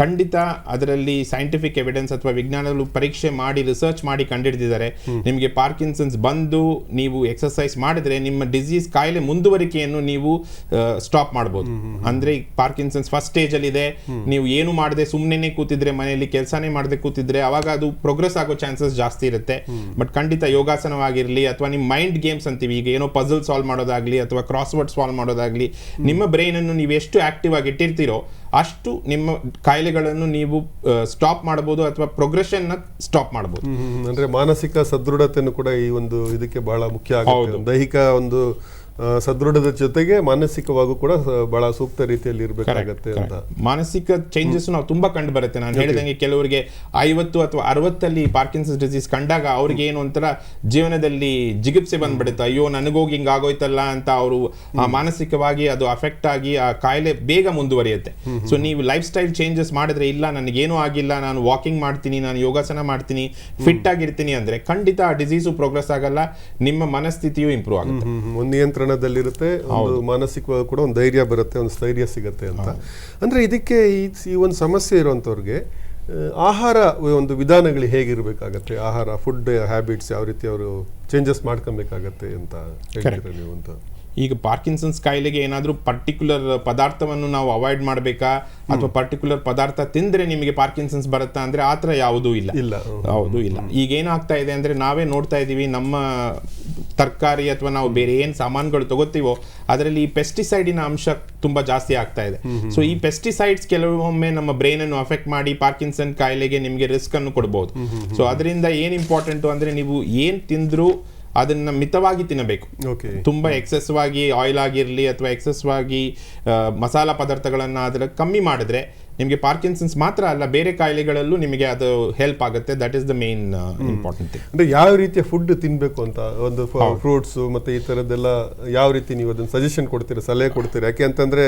ಖಂಡಿತ ಅದರಲ್ಲಿ ಸೈಂಟಿಫಿಕ್ ಎವಿಡೆನ್ಸ್ ಅಥವಾ ವಿಜ್ಞಾನಗಳು ಪರೀಕ್ಷೆ ಮಾಡಿ ರಿಸರ್ಚ್ ಮಾಡಿ ಕಂಡುಹಿಡಿದಿದ್ದಾರೆ ನಿಮಗೆ ಪಾರ್ಕಿನ್ಸನ್ಸ್ ಬಂದು ನೀವು ಎಕ್ಸಸೈಸ್ ಮಾಡಿದ್ರೆ ನಿಮ್ಮ ಡಿಸೀಸ್ ಕಾಯಿಲೆ ಮುಂದುವರಿಕೆಯನ್ನು ನೀವು ಸ್ಟಾಪ್ ಮಾಡ್ಬೋದು. ಅಂದ್ರೆ ಪಾರ್ಕಿನ್ಸನ್ಸ್ ಫಸ್ಟ್ ಸ್ಟೇಜ್ ಅಲ್ಲಿ ಇದೆ. ನೀವು ಏನು ಮಾಡದೆ ಸುಮ್ಮನೆ ಕೂತಿದ್ರೆ ಮನೆಯಲ್ಲಿ ಕೆಲಸನೇ ಮಾಡದೆ ಕೂತಿದ್ರೆ ಅವಾಗ ಅದು ಪ್ರೋಗ್ರೆಸ್ ಆಗೋ ಚಾನ್ಸಸ್ ಜಾಸ್ತಿ ಇರುತ್ತೆ. ಬಟ್ ಖಂಡಿತ ಯೋಗಾಸನವಾಗಿರಲಿ ಅಥವಾ ನಿಮ್ಮ ಮೈಂಡ್ ಗೇಮ್ಸ್ ಅಂತೀವಿ ಈಗ ಏನೋ ಪಜಲ್ ಸಾಲ್ವ್ ಮಾಡೋದಾಗ್ಲಿ ಅಥವಾ ಕ್ರಾಸ್ ವರ್ಡ್ ಸಾಲ್ವ್ ಮಾಡೋದಾಗ್ಲಿ ನಿಮ್ಮ ಬ್ರೈನ್ ಅನ್ನು ನೀವು ಎಷ್ಟು ಆಕ್ಟಿವ್ ಆಗಿ ಇಟ್ಟಿರ್ತೀರೋ ಅಷ್ಟು ನಿಮ್ಮ ಕಾಯಿಲೆಗಳನ್ನು ನೀವು ಸ್ಟಾಪ್ ಮಾಡಬಹುದು ಅಥವಾ ಪ್ರೋಗ್ರೆಷನ್ನ ಸ್ಟಾಪ್ ಮಾಡಬಹುದು. ಅಂದ್ರೆ ಮಾನಸಿಕ ಸದೃಢತೆಯನ್ನು ಕೂಡ ಈ ಒಂದು ಇದಕ್ಕೆ ಬಹಳ ಮುಖ್ಯ ಆಗುತ್ತೆ. ದೈಹಿಕ ಒಂದು ಸದೃಢದ ಜೊತೆಗೆ ಮಾನಸಿಕವಾಗೂ ಕೂಡ ಬಹಳ ಸೂಕ್ತ ರೀತಿಯಲ್ಲಿ ಇರಬೇಕಾಗತ್ತೆ ಅಂತ. ಮಾನಸಿಕ ಚೇಂಜಸ್ ನಾವು ತುಂಬಾ ಕಂಡು ಬರುತ್ತೆ ನಾನು ಹೇಳಿದಂಗೆ ಕೆಲವರಿಗೆ ಐವತ್ತು ಅಥವಾ ಅರವತ್ತಲ್ಲಿ ಪಾರ್ಕಿನ್ಸನ್ಸ್ ಡಿಸೀಸ್ ಕಂಡಾಗ ಅವ್ರಿಗೆ ಏನು ಒಂಥರ ಜೀವನದಲ್ಲಿ ಜಿಗಿಪ್ಸೆ ಬಂದ್ಬಿಡುತ್ತೆ. ಅಯ್ಯೋ ನನಗೋಗಿ ಹಿಂಗ ಆಗೋಯ್ತಲ್ಲ ಅಂತ ಅವರು ಮಾನಸಿಕವಾಗಿ ಅದು ಅಫೆಕ್ಟ್ ಆಗಿ ಆ ಕಾಯಿಲೆ ಬೇಗ ಮುಂದುವರಿಯುತ್ತೆ. ಸೊ ನೀವು ಲೈಫ್ ಸ್ಟೈಲ್ ಚೇಂಜಸ್ ಮಾಡಿದ್ರೆ ಇಲ್ಲ ನನಗೇನೂ ಆಗಿಲ್ಲ ನಾನು ವಾಕಿಂಗ್ ಮಾಡ್ತೀನಿ ನಾನು ಯೋಗಾಸನ ಮಾಡ್ತೀನಿ ಫಿಟ್ ಆಗಿರ್ತೀನಿ ಅಂದ್ರೆ ಖಂಡಿತ ಆ ಡಿಸೀಸು ಪ್ರೋಗ್ರೆಸ್ ಆಗಲ್ಲ ನಿಮ್ಮ ಮನಸ್ಥಿತಿಯು ಇಂಪ್ರೂವ್ ಆಗುತ್ತೆ. ಒಂದು ಹ್ಮ್. ನಿಯಂತ್ರಣದಲ್ಲಿರುತ್ತೆ ಒಂದು ಮಾನಸಿಕವಾಗಿ ಕೂಡ ಒಂದು ಧೈರ್ಯ ಬರುತ್ತೆ ಒಂದು ಸ್ಥೈರ್ಯ ಸಿಗುತ್ತೆ ಅಂತ. ಅಂದ್ರೆ ಇದಕ್ಕೆ ಈ ಒಂದು ಸಮಸ್ಯೆ ಇರುವಂಥವ್ರಿಗೆ ಆಹಾರ ಒಂದು ವಿಧಾನಗಳು ಹೇಗಿರಬೇಕಾಗತ್ತೆ? ಆಹಾರ ಫುಡ್ ಹ್ಯಾಬಿಟ್ಸ್ ಯಾವ ರೀತಿ ಅವರು ಚೇಂಜಸ್ ಮಾಡ್ಕೊಬೇಕಾಗತ್ತೆ ಅಂತ ಹೇಳ್ತೀರಾ ನೀವು ಅಂತ? ಈಗ ಪಾರ್ಕಿನ್ಸನ್ಸ್ ಕಾಯಿಲೆಗೆ ಏನಾದರೂ ಪರ್ಟಿಕ್ಯುಲರ್ ಪದಾರ್ಥವನ್ನು ನಾವು ಅವಾಯ್ಡ್ ಮಾಡಬೇಕಾ? ಅಥವಾ ಪರ್ಟಿಕ್ಯುಲರ್ ಪದಾರ್ಥ ತಿಂದ್ರೆ ನಿಮಗೆ ಪಾರ್ಕಿನ್ಸನ್ಸ್ ಬರುತ್ತಾ? ಅಂದ್ರೆ ಆ ಥರ ಯಾವುದೂ ಇಲ್ಲ. ಇಲ್ಲ. ಹೌದು ಇಲ್ಲ. ಈಗ ಏನಾಗ್ತಾ ಇದೆ ಅಂದ್ರೆ ನಾವೇ ನೋಡ್ತಾ ಇದ್ದೀವಿ ನಮ್ಮ ತರಕಾರಿ ಅಥವಾ ನಾವು ಬೇರೆ ಏನು ಸಾಮಾನುಗಳು ತಗೋತೀವೋ ಅದರಲ್ಲಿ ಈ ಪೆಸ್ಟಿಸೈಡಿನ ಅಂಶ ತುಂಬಾ ಜಾಸ್ತಿ ಆಗ್ತಾ ಇದೆ. ಸೊ ಈ ಪೆಸ್ಟಿಸೈಡ್ಸ್ ಕೆಲವೊಮ್ಮೆ ನಮ್ಮ ಬ್ರೈನ್ ಅನ್ನು ಅಫೆಕ್ಟ್ ಮಾಡಿ ಪಾರ್ಕಿನ್ಸನ್ ಕಾಯಿಲೆಗೆ ನಿಮಗೆ ರಿಸ್ಕ್ ಅನ್ನು ಕೊಡಬಹುದು ಸೊ ಅದರಿಂದ ಏನು ಇಂಪಾರ್ಟೆಂಟು ಅಂದ್ರೆ ನೀವು ಏನು ತಿಂದ್ರು ಅದನ್ನ ಮಿತವಾಗಿ ತಿನ್ನಬೇಕು. ತುಂಬಾ ಎಕ್ಸೆಸ್ ಆಗಿ ಆಯಿಲ್ ಆಗಿರಲಿ ಅಥವಾ ಎಕ್ಸೆಸ್ ಆಗಿ ಮಸಾಲ ಪದಾರ್ಥಗಳನ್ನ ಅದರ ಕಮ್ಮಿ ಮಾಡಿದ್ರೆ ನಿಮಗೆ ಪಾರ್ಕಿನ್ಸನ್ಸ್ ಮಾತ್ರ ಅಲ್ಲ ಬೇರೆ ಕಾಯಿಲೆಗಳಲ್ಲೂ ನಿಮಗೆ ಅದು ಹೆಲ್ಪ್ ಆಗುತ್ತೆ. That is the main important ಅಂದರೆ ಯಾವ ರೀತಿಯ ಫುಡ್ ತಿನ್ಬೇಕು ಅಂತ ಒಂದು ಫ್ರೂಟ್ಸ್ ಮತ್ತೆ ಈ ಥರದ್ದೆಲ್ಲ ಯಾವ ರೀತಿ ನೀವು ಅದನ್ನ ಸಜೆಷನ್ ಕೊಡ್ತೀರಾ ಸಲಹೆ ಕೊಡ್ತೀರಾ? ಯಾಕೆ ಅಂತಂದ್ರೆ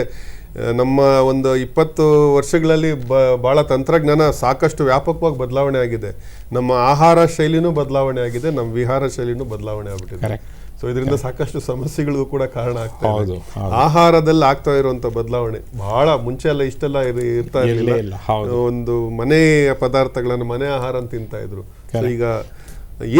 ನಮ್ಮ ಒಂದು ಇಪ್ಪತ್ತು ವರ್ಷಗಳಲ್ಲಿ ಬ- ಬಹಳ ತಂತ್ರಜ್ಞಾನ ಸಾಕಷ್ಟು ವ್ಯಾಪಕವಾಗಿ ಬದಲಾವಣೆ ಆಗಿದೆ. ನಮ್ಮ ಆಹಾರ ಶೈಲಿನೂ ಬದಲಾವಣೆ ಆಗಿದೆ ನಮ್ಮ ವಿಹಾರ ಶೈಲಿನೂ ಬದಲಾವಣೆ ಆಗ್ಬಿಟ್ಟಿದೆ. ಸೊ ಇದರಿಂದ ಸಾಕಷ್ಟು ಸಮಸ್ಯೆಗಳಿಗೂ ಕೂಡ ಕಾರಣ ಆಗ್ತಾ ಇದೆ. ಆಹಾರದಲ್ಲಿ ಆಗ್ತಾ ಇರುವಂತ ಬದಲಾವಣೆ. ಬಹಳ ಮುಂಚೆ ಎಲ್ಲ ಇಷ್ಟೆಲ್ಲ ಇರ್- ಇರ್ತಾ ಇರ್ಲೇ ಇರಲಿಲ್ಲ. ಒಂದು ಮನೆಯ ಪದಾರ್ಥಗಳನ್ನು ಮನೆ ಆಹಾರ ತಿಂತಾ ಇದ್ರು. ಈಗ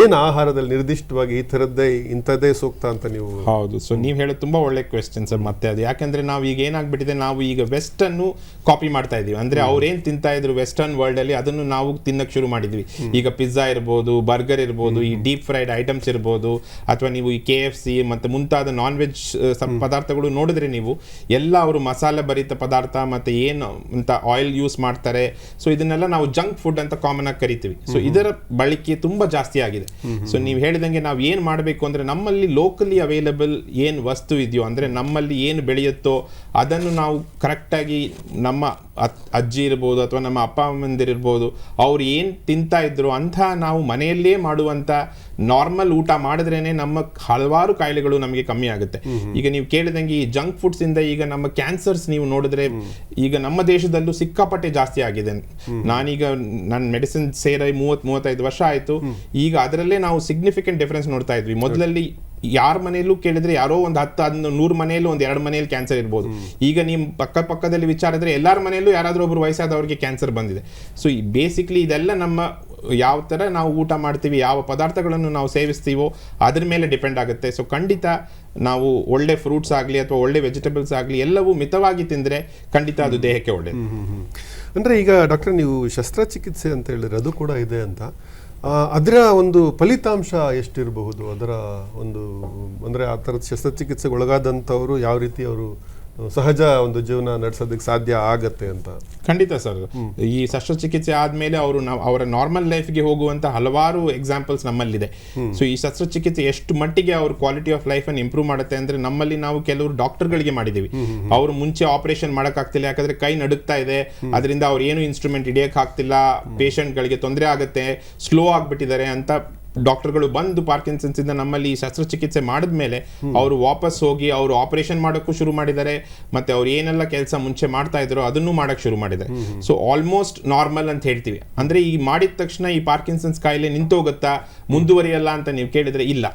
ಏನ್ ಆಹಾರದಲ್ಲಿ ನಿರ್ದಿಷ್ಟವಾಗಿ ಈ ಥರದ್ದೇ ಇಂಥದ್ದೇ ಸೂಕ್ತ ಅಂತ ನೀವು ಹೌದು. ಸೊ ನೀವು ಹೇಳೋದು ತುಂಬ ಒಳ್ಳೆ ಕ್ವೆಶನ್ ಸರ್ ಮತ್ತೆ ಅದು. ಯಾಕೆಂದರೆ ನಾವು ಈಗ ಏನಾಗ್ಬಿಟ್ಟಿದೆ ನಾವು ಈಗ ವೆಸ್ಟನ್ನು ಕಾಪಿ ಮಾಡ್ತಾ ಇದ್ದೀವಿ. ಅಂದರೆ ಅವ್ರೇನು ತಿಂತಾ ಇದ್ರು ವೆಸ್ಟರ್ನ್ ವರ್ಲ್ಡಲ್ಲಿ ಅದನ್ನು ನಾವು ತಿನ್ನಕ್ಕೆ ಶುರು ಮಾಡಿದ್ವಿ. ಈಗ ಪಿಜ್ಜಾ ಇರ್ಬೋದು ಬರ್ಗರ್ ಇರ್ಬೋದು ಈ ಡೀಪ್ ಫ್ರೈಡ್ ಐಟಮ್ಸ್ ಇರ್ಬೋದು ಅಥವಾ ನೀವು ಈ ಕೆ ಎಫ್ ಸಿ ಮತ್ತು ಮುಂತಾದ ನಾನ್ ವೆಜ್ ಪದಾರ್ಥಗಳು ನೋಡಿದ್ರೆ ನೀವು ಎಲ್ಲ ಅವರು ಮಸಾಲೆ ಭರಿತ ಪದಾರ್ಥ ಮತ್ತು ಏನು ಅಂತ ಆಯಿಲ್ ಯೂಸ್ ಮಾಡ್ತಾರೆ. ಸೊ ಇದನ್ನೆಲ್ಲ ನಾವು ಜಂಕ್ ಫುಡ್ ಅಂತ ಕಾಮನ್ ಆಗಿ ಕರಿತೀವಿ. ಸೊ ಇದರ ಬಳಕೆ ತುಂಬಾ ಜಾಸ್ತಿ ಆಗಿದೆ ಸೊ ನೀವು ಹೇಳಿದಂಗೆ ನಾವು ಏನು ಮಾಡಬೇಕು ಅಂದ್ರೆ ನಮ್ಮಲ್ಲಿ ಲೋಕಲಿ ಅವೈಲಬಲ್ ಏನು ವಸ್ತು ಇದೆಯೋ, ಅಂದ್ರೆ ನಮ್ಮಲ್ಲಿ ಏನು ಬೆಳೆಯುತ್ತೋ ಅದನ್ನು ನಾವು ಕರೆಕ್ಟಾಗಿ ನಮ್ಮ ಅಜ್ಜಿ ಇರ್ಬೋದು ಅಥವಾ ನಮ್ಮ ಅಪ್ಪ ಅಮ್ಮಂದಿರಿರ್ಬೋದು ಅವ್ರು ಏನು ತಿಂತಾ ಇದ್ರು ಅಂಥ ನಾವು ಮನೆಯಲ್ಲೇ ಮಾಡುವಂಥ ನಾರ್ಮಲ್ ಊಟ ಮಾಡಿದ್ರೇ ನಮ್ಮ ಹಲವಾರು ಕಾಯಿಲೆಗಳು ನಮಗೆ ಕಮ್ಮಿ ಆಗುತ್ತೆ. ಈಗ ನೀವು ಕೇಳಿದಂಗೆ ಈ ಜಂಕ್ ಫುಡ್ಸ್ ಇಂದ ಈಗ ನಮ್ಮ ಕ್ಯಾನ್ಸರ್ಸ್ ನೀವು ನೋಡಿದ್ರೆ ಈಗ ನಮ್ಮ ದೇಶದಲ್ಲೂ ಸಿಕ್ಕಾಪಟ್ಟೆ ಜಾಸ್ತಿ ಆಗಿದೆ. ನಾನೀಗ ನನ್ನ ಮೆಡಿಸಿನ್ ಸೇರಿ ಮೂವತ್ತ್ ಮೂವತ್ತೈದು ವರ್ಷ ಆಯ್ತು. ಈಗ ಅದರಲ್ಲೇ ನಾವು ಸಿಗ್ನಿಫಿಕೆಂಟ್ ಡಿಫ್ರೆನ್ಸ್ ನೋಡ್ತಾ ಇದ್ವಿ. ಮೊದಲಲ್ಲಿ ಯಾರ ಮನೆಯಲ್ಲೂ ಕೇಳಿದ್ರೆ ಯಾರೋ ಒಂದು ಹತ್ತು ಹದಿನ ನೂರು ಮನೆಯಲ್ಲೂ ಒಂದು ಎರಡು ಮನೆಯಲ್ಲಿ ಕ್ಯಾನ್ಸರ್ ಇರ್ಬೋದು. ಈಗ ನಿಮ್ಮ ಪಕ್ಕ ಪಕ್ಕದಲ್ಲಿ ವಿಚಾರಿದ್ರೆ ಎಲ್ಲರ ಮನೆಯಲ್ಲೂ ಯಾರಾದರೂ ಒಬ್ರು ವಯಸ್ಸಾದವ್ರಿಗೆ ಕ್ಯಾನ್ಸರ್ ಬಂದಿದೆ. ಸೊ ಈ ಬೇಸಿಕ್ಲಿ ಇದೆಲ್ಲ ನಮ್ಮ ಯಾವ ಥರ ನಾವು ಊಟ ಮಾಡ್ತೀವಿ ಯಾವ ಪದಾರ್ಥಗಳನ್ನು ನಾವು ಸೇವಿಸ್ತೀವೋ ಅದ್ರ ಮೇಲೆ ಡಿಪೆಂಡ್ ಆಗುತ್ತೆ. ಸೊ ಖಂಡಿತ ನಾವು ಒಳ್ಳೆ ಫ್ರೂಟ್ಸ್ ಆಗಲಿ ಅಥವಾ ಒಳ್ಳೆ ವೆಜಿಟೇಬಲ್ಸ್ ಆಗಲಿ ಎಲ್ಲವೂ ಮಿತವಾಗಿ ತಿಂದರೆ ಖಂಡಿತ ಅದು ದೇಹಕ್ಕೆ ಒಳ್ಳೆಯದು. ಅಂದ್ರೆ ಈಗ ಡಾಕ್ಟರ್ ನೀವು ಶಸ್ತ್ರಚಿಕಿತ್ಸೆ ಅಂತ ಹೇಳಿದ್ರೆ ಅದು ಕೂಡ ಇದೆ ಅಂತ. ಅದರ ಒಂದು ಫಲಿತಾಂಶ ಎಷ್ಟಿರಬಹುದು? ಅದರ ಒಂದು ಅಂದರೆ ಆ ಥರದ ಶಸ್ತ್ರಚಿಕಿತ್ಸೆಗೆ ಒಳಗಾದಂಥವರು ಯಾವ ರೀತಿ ಅವರು ಸಹಜ ಒಂದು ಜೀವನ ನಡೆಸೋದಕ್ಕೆ ಸಾಧ್ಯ ಆಗತ್ತೆ ಅಂತ. ಖಂಡಿತ ಸರ್. ಈ ಶಸ್ತ್ರಚಿಕಿತ್ಸೆ ಆದ್ಮೇಲೆ ಅವರು ಅವರ ನಾರ್ಮಲ್ ಲೈಫ್ಗೆ ಹೋಗುವಂತ ಹಲವಾರು ಎಕ್ಸಾಂಪಲ್ಸ್ ನಮ್ಮಲ್ಲಿದೆ. ಸೊ ಈ ಶಸ್ತ್ರಚಿಕಿತ್ಸೆ ಎಷ್ಟು ಮಟ್ಟಿಗೆ ಅವ್ರ ಕ್ವಾಲಿಟಿ ಆಫ್ ಲೈಫ್ ಅನ್ನು ಇಂಪ್ರೂವ್ ಮಾಡುತ್ತೆ ಅಂದ್ರೆ ನಮ್ಮಲ್ಲಿ ನಾವು ಕೆಲವರು ಡಾಕ್ಟರ್ಗಳಿಗೆ ಮಾಡಿದೀವಿ ಅವರು ಮುಂಚೆ ಆಪರೇಷನ್ ಮಾಡಕ್ ಆಗ್ತಿಲ್ಲ ಯಾಕಂದ್ರೆ ಕೈ ನಡುಕ್ತಾ ಇದೆ. ಅದರಿಂದ ಅವ್ರು ಏನು ಇನ್ಸ್ಟ್ರೂಮೆಂಟ್ ಹಿಡಿಯಕ್ ಆಗ್ತಿಲ್ಲ ಗಳಿಗೆ ತೊಂದರೆ ಆಗುತ್ತೆ ಸ್ಲೋ ಆಗ್ಬಿಟ್ಟಿದ್ದಾರೆ ಅಂತ ಡಾಕ್ಟರ್ಗಳು ಬಂದು ಪಾರ್ಕಿನ್ಸನ್ಸ್ ಇಂದ ನಮ್ಮಲ್ಲಿ ಈ ಶಸ್ತ್ರಚಿಕಿತ್ಸೆ ಮಾಡಿದ್ಮೇಲೆ ಅವರು ವಾಪಸ್ ಹೋಗಿ ಅವರು ಆಪರೇಷನ್ ಮಾಡೋಕ್ಕೂ ಶುರು ಮಾಡಿದ್ದಾರೆ ಮತ್ತೆ ಅವ್ರು ಏನೆಲ್ಲ ಕೆಲಸ ಮುಂಚೆ ಮಾಡ್ತಾ ಇದ್ರು ಅದನ್ನು ಮಾಡಕ್ ಶುರು ಮಾಡಿದ್ದಾರೆ. ಸೊ ಆಲ್ಮೋಸ್ಟ್ ನಾರ್ಮಲ್ ಅಂತ ಹೇಳ್ತೀವಿ. ಅಂದ್ರೆ ಈ ಮಾಡಿದ ತಕ್ಷಣ ಈ ಪಾರ್ಕಿನ್ಸನ್ಸ್ ಕಾಯಿಲೆ ನಿಂತೋಗುತ್ತಾ ಮುಂದುವರಿಯಲ್ಲ ಅಂತ ನೀವು ಕೇಳಿದ್ರೆ ಇಲ್ಲ.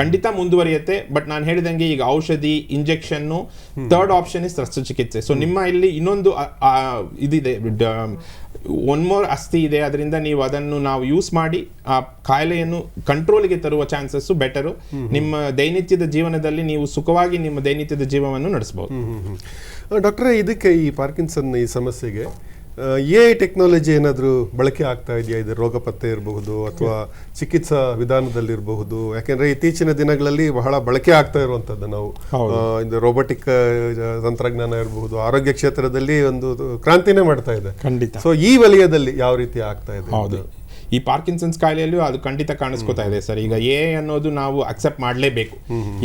ಖಂಡಿತ ಮುಂದುವರಿಯುತ್ತೆ ಬಟ್ ನಾನು ಹೇಳಿದಂಗೆ ಈಗ ಔಷಧಿ ಇಂಜೆಕ್ಷನ್ ಥರ್ಡ್ ಆಪ್ಷನ್ ಇಸ್ ಶಸ್ತ್ರಚಿಕಿತ್ಸೆ. ಸೊ ನಿಮ್ಮ ಇಲ್ಲಿ ಇನ್ನೊಂದು ಇದಿದೆ ಒನ್ ಮೋರ್ ಅಸ್ಥಿ ಇದೆ. ಅದರಿಂದ ನೀವು ಅದನ್ನು ನಾವು ಯೂಸ್ ಮಾಡಿ ಆ ಕಾಯಿಲೆಯನ್ನು ಕಂಟ್ರೋಲ್ಗೆ ತರುವ ಚಾನ್ಸಸ್ ಬೆಟರು ನಿಮ್ಮ ದೈನಿತ್ಯದ ಜೀವನದಲ್ಲಿ ನೀವು ಸುಖವಾಗಿ ನಿಮ್ಮ ದೈನಿತ್ಯದ ಜೀವನವನ್ನು ನಡೆಸಬಹುದು. ಡಾಕ್ಟ್ರೇ ಇದಕ್ಕೆ ಈ ಪಾರ್ಕಿನ್ಸನ್ ಈ ಸಮಸ್ಯೆಗೆ ಎ ಟೆಕ್ನಾಲಜಿ ಏನಾದರೂ ಬಳಕೆ ಆಗ್ತಾ ಇದೆಯಾ? ಇದು ರೋಗ ಪತ್ತೆ ಇರಬಹುದು ಅಥವಾ ಚಿಕಿತ್ಸಾ ವಿಧಾನದಲ್ಲಿರಬಹುದು? ಯಾಕೆಂದ್ರೆ ಇತ್ತೀಚಿನ ದಿನಗಳಲ್ಲಿ ಬಹಳ ಬಳಕೆ ಆಗ್ತಾ ಇರುವಂಥದ್ದು ನಾವು. ಇದು ರೋಬೋಟಿಕ್ ತಂತ್ರಜ್ಞಾನ ಇರಬಹುದು ಆರೋಗ್ಯ ಕ್ಷೇತ್ರದಲ್ಲಿ ಒಂದು ಕ್ರಾಂತಿನೇ ಮಾಡ್ತಾ ಇದೆ. ಖಂಡಿತ. ಸೊ ಈ ವಲಯದಲ್ಲಿ ಯಾವ ರೀತಿ ಆಗ್ತಾ ಇದೆ? ಹೌದು. ಈ ಪಾರ್ಕಿನ್ಸನ್ಸ್ ಕಾಯಿಲೆಯಲ್ಲೂ ಅದು ಖಂಡಿತ ಕಾಣಿಸ್ಕೊತಾ ಇದೆ ಸರ್. ಈಗ ಎ ಅನ್ನೋದು ನಾವು ಅಕ್ಸೆಪ್ಟ್ ಮಾಡಲೇಬೇಕು.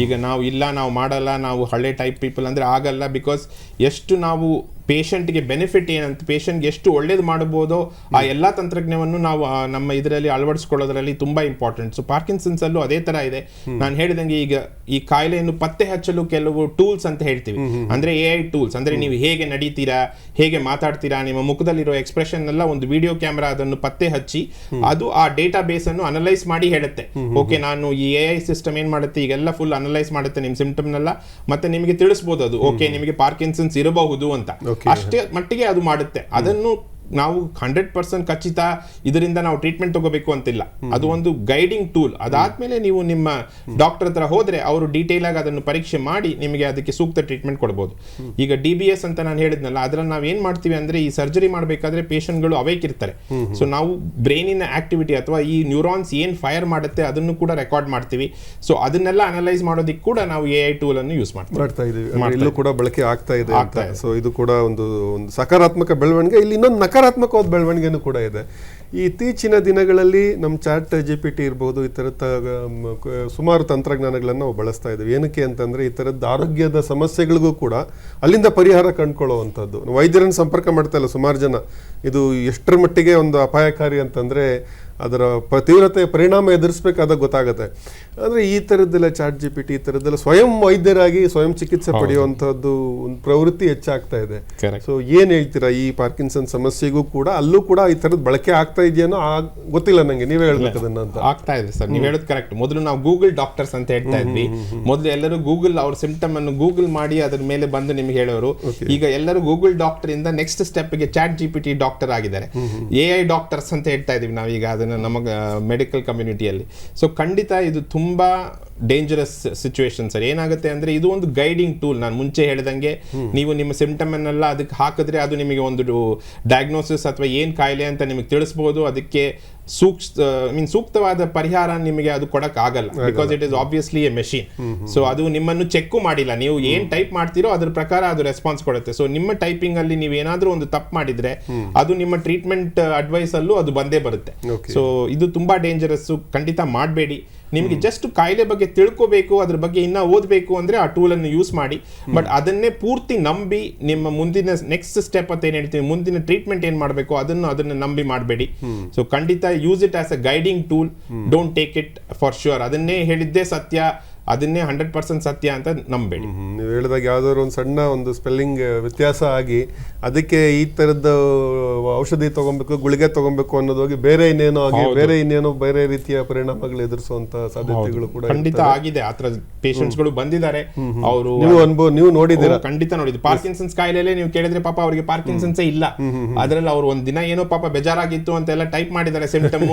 ಈಗ ನಾವು ಇಲ್ಲ ನಾವು ಮಾಡಲ್ಲ ನಾವು ಹಳೆ ಟೈಪ್ ಪೀಪಲ್ ಅಂದರೆ ಆಗಲ್ಲ ಬಿಕಾಸ್ ಎಷ್ಟು ನಾವು ಪೇಷಂಟ್ಗೆ ಬೆನಿಫಿಟ್ ಏನಂತ ಪೇಷಂಟ್ಗೆ ಎಷ್ಟು ಒಳ್ಳೇದು ಮಾಡಬಹುದೋ ಆ ಎಲ್ಲ ತಂತ್ರಜ್ಞವನ್ನು ನಾವು ನಮ್ಮ ಇದರಲ್ಲಿ ಅಳವಡಿಸ್ಕೊಳ್ಳೋದ್ರಲ್ಲಿ ತುಂಬಾ ಇಂಪಾರ್ಟೆಂಟ್ ಸೊ ಪಾರ್ಕಿನ್ಸನ್ಸ್ ಅಲ್ಲೂ ಅದೇ ತರ ಇದೆ. ನಾನು ಹೇಳಿದಂಗೆ ಈಗ ಈ ಕಾಯಿಲೆಯನ್ನು ಪತ್ತೆ ಹಚ್ಚಲು ಕೆಲವು ಟೂಲ್ಸ್ ಅಂತ ಹೇಳ್ತೀವಿ. ಅಂದ್ರೆ ಎ ಐ ಟೂಲ್ಸ್. ಅಂದ್ರೆ ನೀವು ಹೇಗೆ ನಡೀತೀರಾ ಹೇಗೆ ಮಾತಾಡ್ತೀರಾ ನಿಮ್ಮ ಮುಖದಲ್ಲಿರೋ ಎಕ್ಸ್ಪ್ರೆಷನ್ ಎಲ್ಲ ಒಂದು ವಿಡಿಯೋ ಕ್ಯಾಮ್ರಾ ಅದನ್ನು ಪತ್ತೆ ಹಚ್ಚಿ ಅದು ಆ ಡೇಟಾ ಬೇಸ್ ಅನ್ನು ಅನಲೈಸ್ ಮಾಡಿ ಹೇಳುತ್ತೆ. ಓಕೆ ನಾನು ಈ ಎ ಐ ಸಿಸ್ಟಮ್ ಏನ್ ಮಾಡುತ್ತೆ ಈಗೆಲ್ಲ ಫುಲ್ ಅನಲೈಸ್ ಮಾಡುತ್ತೆ ನಿಮ್ಮ ಸಿಂಪ್ಟಮ್ನೆಲ್ಲ ಮತ್ತೆ ನಿಮಗೆ ತಿಳಿಸ್ಬೋದು ಅದು. ಓಕೆ ನಿಮಗೆ ಪಾರ್ಕಿನ್ಸನ್ಸ್ ಇರಬಹುದು ಅಂತ. ಅಷ್ಟೇ ಮಟ್ಟಿಗೆ ಅದು ಮಾಡುತ್ತೆ. ಅದನ್ನು ನಾವು ಹಂಡ್ರೆಡ್ ಪರ್ಸೆಂಟ್ ಖಚಿತ ಇದರಿಂದ ನಾವು ಟ್ರೀಟ್ಮೆಂಟ್ ತಗೋಬೇಕು ಅಂತಿಲ್ಲ. ಅದು ಒಂದು ಗೈಡಿಂಗ್ ಟೂಲ್ ಅದಾದ್ಮೇಲೆ ನೀವು ನಿಮ್ಮ ಡಾಕ್ಟರ್ ಹತ್ರ ಹೋದ್ರೆ ಅವರು ಡೀಟೇಲ್ ಆಗಿ ಅದನ್ನು ಪರೀಕ್ಷೆ ಮಾಡಿ ನಿಮಗೆ ಅದಕ್ಕೆ ಸೂಕ್ತ ಟ್ರೀಟ್ಮೆಂಟ್ ಕೊಡ್ಬೋದು. ಈಗ ಡಿ ಬಿ ಎಸ್ ಅಂತ ನಾನು ಹೇಳಿದ್ನಲ್ಲ ಅದ್ರಲ್ಲಿ ನಾವು ಏನ್ ಮಾಡ್ತೀವಿ ಅಂದ್ರೆ ಈ ಸರ್ಜರಿ ಮಾಡಬೇಕಾದ್ರೆ ಪೇಷಂಟ್ಗಳು ಅವೇಕ್ ಇರ್ತಾರೆ. ಸೊ ನಾವು ಬ್ರೈನಿನ ಆಕ್ಟಿವಿಟಿ ಅಥವಾ ಈ ನ್ಯೂರಾನ್ಸ್ ಏನ್ ಫೈರ್ ಮಾಡುತ್ತೆ ಅದನ್ನು ಕೂಡ ರೆಕಾರ್ಡ್ ಮಾಡ್ತೀವಿ. ಸೊ ಅದನ್ನೆಲ್ಲ ಅನಲೈಸ್ ಮಾಡೋದಕ್ಕೆ ಕೂಡ ನಾವು ಎ ಐ ಟೂಲ್ ಅನ್ನು ಯೂಸ್ ಮಾಡ್ತೀವಿ. ಇಲ್ಲೂ ಕೂಡ ಬಳಕೆ ಆಗ್ತಾ ಇದೆ. ಸೊ ಇದು. ಕೂಡ ಒಂದು ಒಂದು ಸಕಾರಾತ್ಮಕ ಬೆಳವಣಿಗೆ ಇಲ್ಲಿ ಇನ್ನೊಂದು ನಕಾರಾತ್ಮಕವಾದ ಬೆಳವಣಿಗೆನೂ ಕೂಡ ಇದೆ. ಇತ್ತೀಚಿನ ದಿನಗಳಲ್ಲಿ ನಮ್ಮ ಚಾಟ್ ಜಿ ಪಿ ಟಿ ಇರ್ಬೋದು, ಈ ಥರದ ಸುಮಾರು ತಂತ್ರಜ್ಞಾನಗಳನ್ನು ನಾವು ಬಳಸ್ತಾ ಇದ್ದೀವಿ. ಏನಕ್ಕೆ ಅಂತಂದರೆ, ಈ ಥರದ್ದು ಆರೋಗ್ಯದ ಸಮಸ್ಯೆಗಳಿಗೂ ಕೂಡ ಅಲ್ಲಿಂದ ಪರಿಹಾರ ಕಂಡುಕೊಳ್ಳುವಂಥದ್ದು. ವೈದ್ಯರನ್ನು ಸಂಪರ್ಕ ಮಾಡ್ತಾ ಇಲ್ಲ ಸುಮಾರು ಜನ. ಇದು ಎಷ್ಟರ ಮಟ್ಟಿಗೆ ಒಂದು ಅಪಾಯಕಾರಿ ಅಂತಂದ್ರೆ ಅದರ ಪ ತೀವ್ರತೆ ಪರಿಣಾಮ ಎದುರಿಸಬೇಕಾದಾಗ ಗೊತ್ತಾಗುತ್ತೆ. ಅಂದರೆ ಈ ಥರದ್ದೆಲ್ಲ ಚಾಟ್ ಜಿ ಪಿ ಟಿ ಈ ಥರದ್ದೆಲ್ಲ ಸ್ವಯಂ ವೈದ್ಯರಾಗಿ ಸ್ವಯಂ ಚಿಕಿತ್ಸೆ ಪಡೆಯುವಂಥದ್ದು ಒಂದು ಪ್ರವೃತ್ತಿ ಹೆಚ್ಚಾಗ್ತಾ ಇದೆ. ಸೊ ಏನು ಹೇಳ್ತೀರಾ? ಈ ಪಾರ್ಕಿನ್ಸನ್ ಸಮಸ್ಯೆಗೂ ಕೂಡ ಅಲ್ಲೂ ಕೂಡ ಈ ಥರದ್ದು ಬಳಕೆ ಆಗ್ತಾ ಇದೆಯೋ ಇದೆಯೇನೋ ಗೊತ್ತಿಲ್ಲ ನನಗೆ ನೀವೇ ಹೇಳಬೇಕು ಅದನ್ನ ಅಂತ. ಆಗ್ತಾ ಇದೆ ಸರ್. ನೀವು ಹೇಳೋದು ಕರೆಕ್ಟ್ ಮೊದಲು ನಾವು ಗೂಗಲ್ ಡಾಕ್ಟರ್ಸ್ ಅಂತ ಹೇಳ್ತಾ ಇದ್ವಿ. ಮೊದಲು ಎಲ್ಲರೂ ಗೂಗಲ್ ಅವ್ರ ಸಿಂಪ್ಟಮ್ ಅನ್ನು ಗೂಗಲ್ ಮಾಡಿ ಅದ್ರ ಮೇಲೆ ಬಂದು ನಿಮ್ಗೆ ಹೇಳೋರು. ಈಗ ಎಲ್ಲರೂ ಗೂಗಲ್ ಡಾಕ್ಟರ್ ಇಂದ next ಸ್ಟೆಪ್ಗೆ chat G P T doctor ಆಗಿದ್ದಾರೆ. ಎ ಐ ಡಾಕ್ಟರ್ಸ್ ಅಂತ ಹೇಳ್ತಾ ಇದೀವಿ ನಾವೀಗ. ಅದನ್ನ ನಮ್ಮ ಮೆಡಿಕಲ್ ಕಮ್ಯುನಿಟಿಯಲ್ಲಿ ಸೊ ಖಂಡಿತ ಇದು ತುಂಬಾ ಡೇಂಜರಸ್ ಸಿಚುವೇಶನ್ ಸರ್. ಏನಾಗುತ್ತೆ ಅಂದ್ರೆ ಇದು ಒಂದು ಗೈಡಿಂಗ್ ಟೂಲ್ ನಾನು ಮುಂಚೆ ಹೇಳಿದಂಗೆ ನೀವು ನಿಮ್ಮ ಸಿಂಪ್ಟಮ್ ಅನ್ನೆಲ್ಲ ಅದಕ್ಕೆ ಹಾಕಿದ್ರೆ ಅದು ನಿಮಗೆ ಒಂದು ಡಯಾಗ್ನೋಸಿಸ್ ಅಥವಾ ಏನು ಕಾಯಿಲೆ ಅಂತ ನಿಮಗೆ ತಿಳಿಸ್ಬೋದು. ಅದಕ್ಕೆ ಸೂಕ್ತ ಮೀನ್ ಸೂಕ್ತವಾದ ಪರಿಹಾರ ನಿಮಗೆ ಅದು ಕೊಡಕ್ ಆಗಲ್ಲ. Because it is obviously a machine so ಅದು ನಿಮ್ಮನ್ನು ಚೆಕ್ ಮಾಡಿಲ್ಲ. ನೀವು ಏನ್ ಟೈಪ್ ಮಾಡ್ತೀರೋ ಅದ್ರ ಪ್ರಕಾರ ಅದು ರೆಸ್ಪಾನ್ಸ್ ಕೊಡುತ್ತೆ. ಸೊ ನಿಮ್ಮ ಟೈಪಿಂಗ್ ಅಲ್ಲಿ ನೀವು ಏನಾದ್ರೂ ಒಂದು ತಪ್ಪು ಮಾಡಿದ್ರೆ ಅದು ನಿಮ್ಮ ಟ್ರೀಟ್ಮೆಂಟ್ ಅಡ್ವೈಸ್ ಅಲ್ಲೂ ಅದು ಬಂದೇ ಬರುತ್ತೆ. ಸೊ ಇದು ತುಂಬಾ ಡೇಂಜರಸ್ ಖಂಡಿತ ಮಾಡಬೇಡಿ. ನಿಮಗೆ ಜಸ್ಟ್ ಕಾಯಿಲೆ ಬಗ್ಗೆ ತಿಳ್ಕೋಬೇಕು ಅದ್ರ ಬಗ್ಗೆ ಇನ್ನ ಓದಬೇಕು ಅಂದ್ರೆ ಆ ಟೂಲ್ ಅನ್ನು ಯೂಸ್ ಮಾಡಿ. ಬಟ್ ಅದನ್ನೇ ಪೂರ್ತಿ ನಂಬಿ ನಿಮ್ಮ ಮುಂದಿನ ನೆಕ್ಸ್ಟ್ ಸ್ಟೆಪ್ ಅಂತ ಏನ್ ಹೇಳ್ತೀವಿ ಮುಂದಿನ ಟ್ರೀಟ್ಮೆಂಟ್ ಏನ್ ಮಾಡಬೇಕು ಅದನ್ನು ಅದನ್ನ ನಂಬಿ ಮಾಡಬೇಡಿ. ಸೊ ಖಂಡಿತ use it as a guiding tool don't take it for sure ಅದನ್ನೇ ಹೇಳಿದ್ದೇ ಸತ್ಯ. ಅದನ್ನೇ ಹಂಡ್ರೆಡ್ ಪರ್ಸೆಂಟ್ ಸತ್ಯ ಅಂತ ನಂಬೇಡಿ. ನೀವು ಹೇಳಿದಾಗ ಯಾವ್ದಾದ್ರು ಒಂದು ಸಣ್ಣ ಒಂದು ಸ್ಪೆಲ್ಲಿಂಗ್ ವ್ಯತ್ಯಾಸ ಆಗಿ ಅದಕ್ಕೆ ಈ ತರದ ಔಷಧಿ ತಗೊಬೇಕು ಗುಳಿಗೆ ತಗೊಬೇಕು ಅನ್ನೋದೋಗಿ ಬೇರೆ ಇನ್ನೇನೋ ಆಗಿ ಬೇರೆ ಇನ್ನೇನೋ ಬೇರೆ ರೀತಿಯ ಪರಿಣಾಮಗಳು ಎದುರಿಸುವಂತ ಸಾಧ್ಯತೆಗಳು ಕೂಡ ಖಂಡಿತ ಆಗಿದೆ. ಆತರ ಪೇಷಂಟ್ಸ್ಗಳು ಬಂದಿದ್ದಾರೆ. ಅವರು ನೀವು ಅನುಭವ ನೀವು ನೋಡಿದ್ದೀರಾ? ಖಂಡಿತ ನೋಡಿದ್ರು ಪಾರ್ಕಿನ್ಸನ್ಸ್ ಕಾಯಿಲೆ ನೀವು ಕೇಳಿದ್ರೆ ಪಾಪ ಅವರಿಗೆ ಪಾರ್ಕಿನ್ಸನ್ಸ್ ಇಲ್ಲ. ಅದರಲ್ಲಿ ಅವ್ರು ಒಂದ್ ದಿನ ಏನೋ ಪಾಪ ಬೇಜಾರಾಗಿತ್ತು ಅಂತ ಅಂತೆಲ್ಲ ಟೈಪ್ ಮಾಡಿದ್ದಾರೆ ಸಿಂಪ್ಟಮ್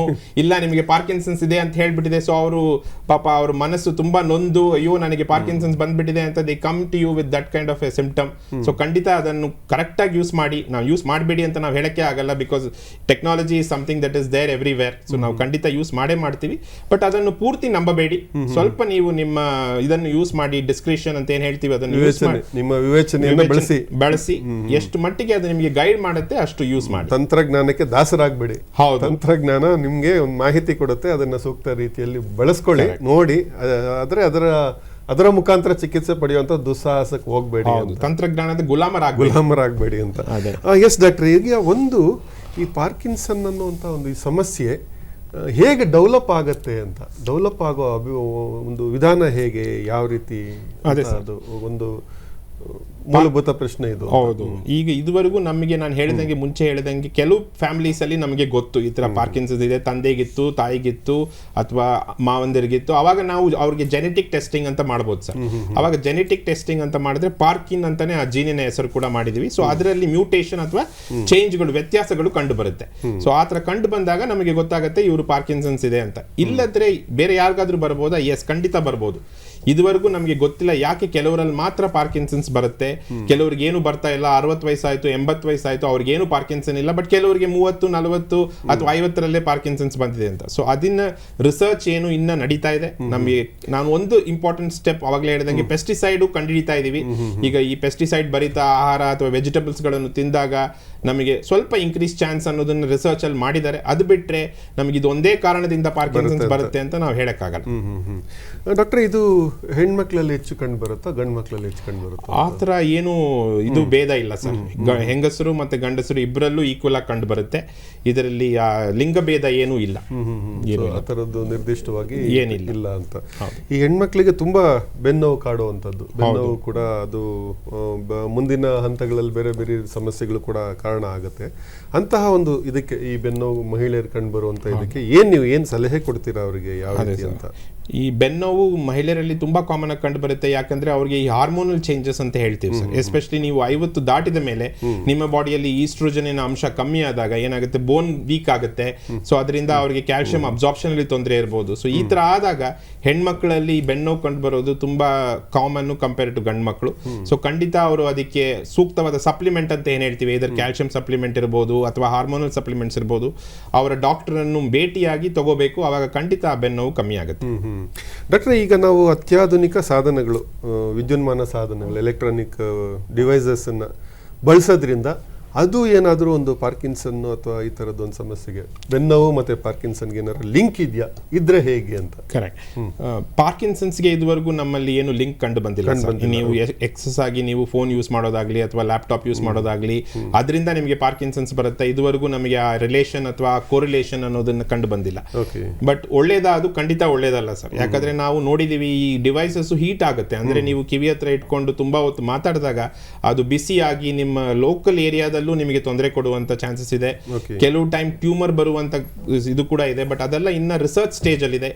ಇಲ್ಲ ನಿಮಗೆ ಪಾರ್ಕಿನ್ಸನ್ಸ್ ಇದೆ ಅಂತ ಹೇಳ್ಬಿಟ್ಟಿದೆ. ಸೊ ಅವರು ಪಾಪ ಅವ್ರ ಮನಸ್ಸು ತುಂಬಾ ನೊಂದು ಅಯ್ಯೋ ನನಗೆ ಪಾರ್ಕಿನ್ಸನ್ಸ್ ಬಂದ್ಬಿಟ್ಟಿದೆ ಅಂತ they come to you with that kind of a symptom so ಖಂಡಿತ ಅದನ್ನು ಕರೆಕ್ಟಾಗಿ ಯೂಸ್ ಮಾಡಿ ನಾವು ಯೂಸ್ ಮಾಡಬೇಡಿ ಅಂತ ನಾವು ಹೇಳಕ್ಕೆ ಆಗಲ್ಲ because technology is something that is there everywhere so ನಾವು ಖಂಡಿತ ಯೂಸ್ ಮಾಡೇ ಮಾಡ್ತೀವಿ. ಬಟ್ ಅದನ್ನು ಪೂರ್ತಿ ನಂಬಬೇಡಿ. ಸ್ವಲ್ಪ ನೀವು ನಿಮ್ಮ ಇದನ್ನು ಯೂಸ್ ಮಾಡಿ ಡಿಸ್ಕ್ರಿಪ್ಷನ್ ಅಂತ ಏನು ಹೇಳ್ತೀವಿ ಅದನ್ನು ಯೂಸ್ ವಿವೇಚನೆ ಮಾಡಿ. ನಿಮ್ಮ ವಿವೇಚನೆಯನ್ನು ಬಳಸಿ. ಬಳಸಿ. ಎಷ್ಟು ಮಟ್ಟಿಗೆ ಅದು ನಿಮಗೆ ಗೈಡ್ ಮಾಡುತ್ತೆ ಅಷ್ಟು ಯೂಸ್ ಮಾಡಿ. ತಂತ್ರಜ್ಞಾನಕ್ಕೆ ದಾಸರಾಗಬೇಡಿ. ಹೌದು. ತಂತ್ರಜ್ಞಾನ ನಿಮಗೆ ಒಂದು ಮಾಹಿತಿ ಕೊಡುತ್ತೆ ಅದನ್ನ ಸೂಕ್ತ ರೀತಿಯಲ್ಲಿ ಬಳಸ್ಕೊಳ್ಳಿ ನೋಡಿ ಆದ್ರೆ ಅದರ ಅದರ ಮುಖಾಂತರ ಚಿಕಿತ್ಸೆ ಪಡೆಯುವಂತ ದುಸ್ಸಾಹಸಕ್ಕೆ ಹೋಗ್ಬೇಡಿ ತಂತ್ರಜ್ಞಾನದ ಗುಲಾಮರಾಗ ಗುಲಾಮರಾಗಬೇಡಿ ಅಂತ. ಎಸ್ ಡಾಕ್ಟರ್ ಈಗ ಒಂದು ಈ ಪಾರ್ಕಿನ್ಸನ್ ಅನ್ನುವಂಥ ಒಂದು ಈ ಸಮಸ್ಯೆ ಹೇಗೆ ಡೆವಲಪ್ ಆಗತ್ತೆ ಅಂತ. ಡೆವಲಪ್ ಆಗೋ ಅಭಿ ಒಂದು ವಿಧಾನ ಹೇಗೆ ಯಾವ ರೀತಿ ಅದೇ ಒಂದು ಮೂಲಭೂತ ಪ್ರಶ್ನೆ ಇದು. ಹೌದು. ಈಗ ಇದುವರೆಗೂ ನಮಗೆ ನಾನು ಹೇಳಿದಂಗೆ ಮುಂಚೆ ಹೇಳಿದಂಗೆ ಕೆಲವು ಫ್ಯಾಮಿಲೀಸ್ ಅಲ್ಲಿ ನಮಗೆ ಗೊತ್ತು. ಈ ತರ ಪಾರ್ಕಿನ್ಸಸ್ ಇದೆ ತಂದೆಗಿತ್ತು ತಾಯಿಗಿತ್ತು ಅಥವಾ ಮಾವಂದಿರಿಗಿತ್ತು. ಅವಾಗ ನಾವು ಅವ್ರಿಗೆ ಜೆನೆಟಿಕ್ ಟೆಸ್ಟಿಂಗ್ ಅಂತ ಮಾಡ್ಬೋದು ಸರ್. ಅವಾಗ ಜೆನೆಟಿಕ್ ಟೆಸ್ಟಿಂಗ್ ಅಂತ ಮಾಡಿದ್ರೆ ಪಾರ್ಕಿನ್ ಅಂತಾನೆ ಆ ಜೀನಿನ ಹೆಸರು ಕೂಡ ಮಾಡಿದೀವಿ. ಸೊ ಅದರಲ್ಲಿ ಮ್ಯೂಟೇಷನ್ ಅಥವಾ ಚೇಂಜ್ಗಳು ವ್ಯತ್ಯಾಸಗಳು ಕಂಡು ಬರುತ್ತೆ ಸೊ ಆ ತರ ಕಂಡು ಬಂದಾಗ ನಮಗೆ ಗೊತ್ತಾಗುತ್ತೆ ಇವರು ಪಾರ್ಕಿನ್ಸನ್ಸ್ ಇದೆ ಅಂತ. ಇಲ್ಲದ್ರೆ ಬೇರೆ ಯಾರಿಗಾದ್ರೂ ಬರ್ಬೋದಾ? ಎಸ್ ಖಂಡಿತ ಬರ್ಬೋದು. ಇದುವರೆಗೂ ನಮಗೆ ಗೊತ್ತಿಲ್ಲ ಯಾಕೆ ಕೆಲವರಲ್ಲಿ ಮಾತ್ರ ಪಾರ್ಕಿನ್ಸನ್ಸ್ ಬರುತ್ತೆ. ಕೆಲವ್ರಿಗೆ ಏನು ಬರ್ತಾ ಇಲ್ಲ ಅರವತ್ತು ವಯಸ್ಸಾಯ್ತು ಎಂಬತ್ತು ವಯಸ್ಸಾಯ್ತು ಅವ್ರಿಗೆ ಏನು ಪಾರ್ಕಿನ್ಸನ್ ಇಲ್ಲ ಬಟ್ ಕೆಲವರಿಗೆ ಮೂವತ್ತು ನಲವತ್ತು ಅಥವಾ ಐವತ್ತರಲ್ಲೇ ಪಾರ್ಕಿನ್ಸನ್ಸ್ ಬಂದಿದೆ ಅಂತ. ಸೊ ಅದನ್ನ ರಿಸರ್ಚ್ ಏನು ಇನ್ನ ನಡೀತಾ ಇದೆ. ನಮಗೆ ನಾನು ಒಂದು ಇಂಪಾರ್ಟೆಂಟ್ ಸ್ಟೆಪ್ ಅವಾಗಲೇ ಹೇಳಿದಂಗೆ ಪೆಸ್ಟಿಸೈಡ್ ಕಂಡುಹಿಡಿತಾ ಇದೀವಿ. ಈಗ ಈ ಪೆಸ್ಟಿಸೈಡ್ ಭರಿತ ಆಹಾರ ಅಥವಾ ವೆಜಿಟಬಲ್ಸ್ಗಳನ್ನು ತಿಂದಾಗ ನಮಗೆ ಸ್ವಲ್ಪ ಇನ್ಕ್ರೀಸ್ ಚಾನ್ಸ್ ಅನ್ನೋದನ್ನ ರಿಸರ್ಚ್ ಅಲ್ಲಿ ಮಾಡಿದ್ದಾರೆ. ಅದು ಬಿಟ್ರೆ ನಮಗೆ ಇದು ಒಂದೇ ಕಾರಣದಿಂದ ಪಾರ್ಕಿನ್ಸನ್ಸ್ ಬರುತ್ತೆ ಅಂತ. ನಾವು ಹೇಳಕ್ಕಾಗಲ್ಲ. ಡಾಕ್ಟರ್ ಇದು ಹೆಣ್ಮಕ್ಳಲ್ಲಿ ಹೆಚ್ಚು ಕಂಡು ಬರುತ್ತಾ ಗಂಡು ಮಕ್ಕಳಲ್ಲಿ ಹೆಚ್ಚು ಕಂಡು ಬರುತ್ತಾ ಆ ಥರ ಏನು ಇದು ಭೇದ ಇಲ್ಲ ಸರ್. ಹೆಂಗಸರು ಮತ್ತೆ ಗಂಡಸರು ಇಬ್ಬರಲ್ಲೂ ಈಕ್ವಲ್ ಆಗಿ ಕಂಡು ಬರುತ್ತೆ. ಇದರಲ್ಲಿ ಆ ಲಿಂಗ ಭೇದ ಏನೂ ಇಲ್ಲ. ಹ್ಮ್ ಆ ಥರದ್ದು ನಿರ್ದಿಷ್ಟವಾಗಿ ಏನಿಲ್ಲ. ಇಲ್ಲ ಅಂತ. ಈ ಹೆಣ್ಮಕ್ಳಿಗೆ ತುಂಬಾ ಬೆನ್ನೋವು ಕಾಡುವಂಥದ್ದು. ಬೆನ್ನೋವು ಕೂಡ ಅದು ಮುಂದಿನ ಹಂತಗಳಲ್ಲಿ ಬೇರೆ ಬೇರೆ ಸಮಸ್ಯೆಗಳು ಕೂಡ ಕಾರಣ ಆಗುತ್ತೆ. ಅಂತಹ ಒಂದು ಇದಕ್ಕೆ ಈ ಬೆನ್ನು ಮಹಿಳೆಯರು ಕಂಡು ಬರುವಂತ ಇದಕ್ಕೆ ಏನ್ ನೀವು ಏನ್ ಸಲಹೆ ಕೊಡ್ತೀರಾ ಅವರಿಗೆ ಯಾವ ರೀತಿ ಅಂತ? ಈ ಬೆನ್ನೋವು ಮಹಿಳೆಯರಲ್ಲಿ ತುಂಬಾ ಕಾಮನ್ ಆಗಿ ಕಂಡು ಬರುತ್ತೆ. ಯಾಕಂದ್ರೆ ಅವ್ರಿಗೆ ಈ ಹಾರ್ಮೋನಲ್ ಚೇಂಜಸ್ ಅಂತ ಹೇಳ್ತೀವಿ ಸರ್. ಎಸ್ಪೆಷಲಿ ನೀವು ಐವತ್ತು ದಾಟಿದ ಮೇಲೆ ನಿಮ್ಮ ಬಾಡಿಯಲ್ಲಿ ಈಸ್ಟ್ರೋಜನಿನ ಅಂಶ ಕಮ್ಮಿ ಆದಾಗ ಏನಾಗುತ್ತೆ? ಬೋನ್ ವೀಕ್ ಆಗುತ್ತೆ. ಸೊ ಅದರಿಂದ ಅವರಿಗೆ ಕ್ಯಾಲ್ಸಿಯಂ ಅಬ್ಸಾರ್ಪ್ಷನ್ ಅಲ್ಲಿ ತೊಂದರೆ ಇರಬಹುದು ಸೊ ಈ ತರ ಆದಾಗ ಹೆಣ್ಮಕ್ಳಲ್ಲಿ ಬೆನ್ನೋವು ಕಂಡು ಬರೋದು ತುಂಬಾ ಕಾಮನ್ ಕಂಪೇರ್ ಟು ಗಂಡು ಮಕ್ಕಳು ಸೊ ಖಂಡಿತ ಅವರು ಅದಕ್ಕೆ ಸೂಕ್ತವಾದ ಸಪ್ಲಿಮೆಂಟ್ ಅಂತ ಏನ್ ಹೇಳ್ತೀವಿ? ಇದರ ಕ್ಯಾಲ್ಸಿಯಂ ಸಪ್ಲಿಮೆಂಟ್ ಇರ್ಬೋದು ಅಥವಾ ಹಾರ್ಮೋನಲ್ ಸಪ್ಲಿಮೆಂಟ್ಸ್ ಇರ್ಬೋದು. ಅವರ ಡಾಕ್ಟರ್ ಅನ್ನು ಭೇಟಿಯಾಗಿ ತಗೋಬೇಕು. ಅವಾಗ ಖಂಡಿತ ಆ ಬೆನ್ನೋವು ಕಮ್ಮಿ ಆಗುತ್ತೆ. ಡಾಕ್ಟರ್ ಈಗ ನಾವು ಅತ್ಯಾಧುನಿಕ ಸಾಧನಗಳು ವಿದ್ಯುನ್ಮಾನ ಸಾಧನಗಳು ಎಲೆಕ್ಟ್ರಾನಿಕ್ ಡಿವೈಸಸ್ ಅನ್ನ ಬಳಸೋದ್ರಿಂದ ಅದು ಏನಾದರೂ ಒಂದು ಪಾರ್ಕಿನ್ಸನ್ನು ಅಥವಾ ಈ ಥರದ್ದು ಒಂದು ಸಮಸ್ಯೆಗೆ ಬೆನ್ನೋವು ಮತ್ತೆ ಪಾರ್ಕಿನ್ಸನ್ಗೆ ಏನಾದ್ರು ಲಿಂಕ್ ಇದೆಯಾ? ಇದ್ರೆ ಹೇಗೆ ಅಂತ? ಕರೆಕ್ಟ್ ಪಾರ್ಕಿನ್ಸನ್ಸ್ಗೆ ಇದುವರೆಗೂ ನಮ್ಮಲ್ಲಿ ಏನು ಲಿಂಕ್ ಕಂಡು ಬಂದಿಲ್ಲ. ನೀವು ಎಕ್ಸಸ್ ಆಗಿ ನೀವು ಫೋನ್ ಯೂಸ್ ಮಾಡೋದಾಗ್ಲಿ ಅಥವಾ ಲ್ಯಾಪ್ಟಾಪ್ ಯೂಸ್ ಮಾಡೋದಾಗ್ಲಿ ಅದರಿಂದ ನಿಮಗೆ ಪಾರ್ಕಿನ್ಸನ್ಸ್ ಬರುತ್ತೆ. ಇದುವರೆಗೂ ನಮಗೆ ಆ ರಿಲೇಷನ್ ಅಥವಾ ಕೋರಿಲೇಷನ್ ಅನ್ನೋದನ್ನ ಕಂಡು ಬಂದಿಲ್ಲ ಬಟ್ ಒಳ್ಳೇದ? ಅದು ಖಂಡಿತ ಒಳ್ಳೇದಲ್ಲ ಸರ್. ಯಾಕಂದ್ರೆ ನಾವು ನೋಡಿದೀವಿ ಈ ಡಿವೈಸಸ್ ಹೀಟ್ ಆಗುತ್ತೆ. ಅಂದ್ರೆ ನೀವು ಕಿವಿ ಹತ್ರ ಇಟ್ಕೊಂಡು ತುಂಬಾ ಹೊತ್ತು ಮಾತಾಡಿದಾಗ ಅದು ಬಿಸಿಯಾಗಿ ಆಗಿ ನಿಮ್ಮ ಲೋಕಲ್ ಏರಿಯಾದಲ್ಲಿ ಕಾಲದಲ್ಲೂ ನಿಮಗೆ ತೊಂದರೆ ಕೊಡುವಂತ ಚಾನ್ಸಸ್ ಇದೆ. ಕೆಲವು ಟೈಮ್ ಟ್ಯೂಮರ್ ಬರುವಂತ ಇದು ಕೂಡ ಇದೆ ಬಟ್ ಅದೆಲ್ಲ ಇನ್ನ ರಿಸರ್ಚ್ ಸ್ಟೇಜ್ ಅಲ್ಲಿ ಇದೆ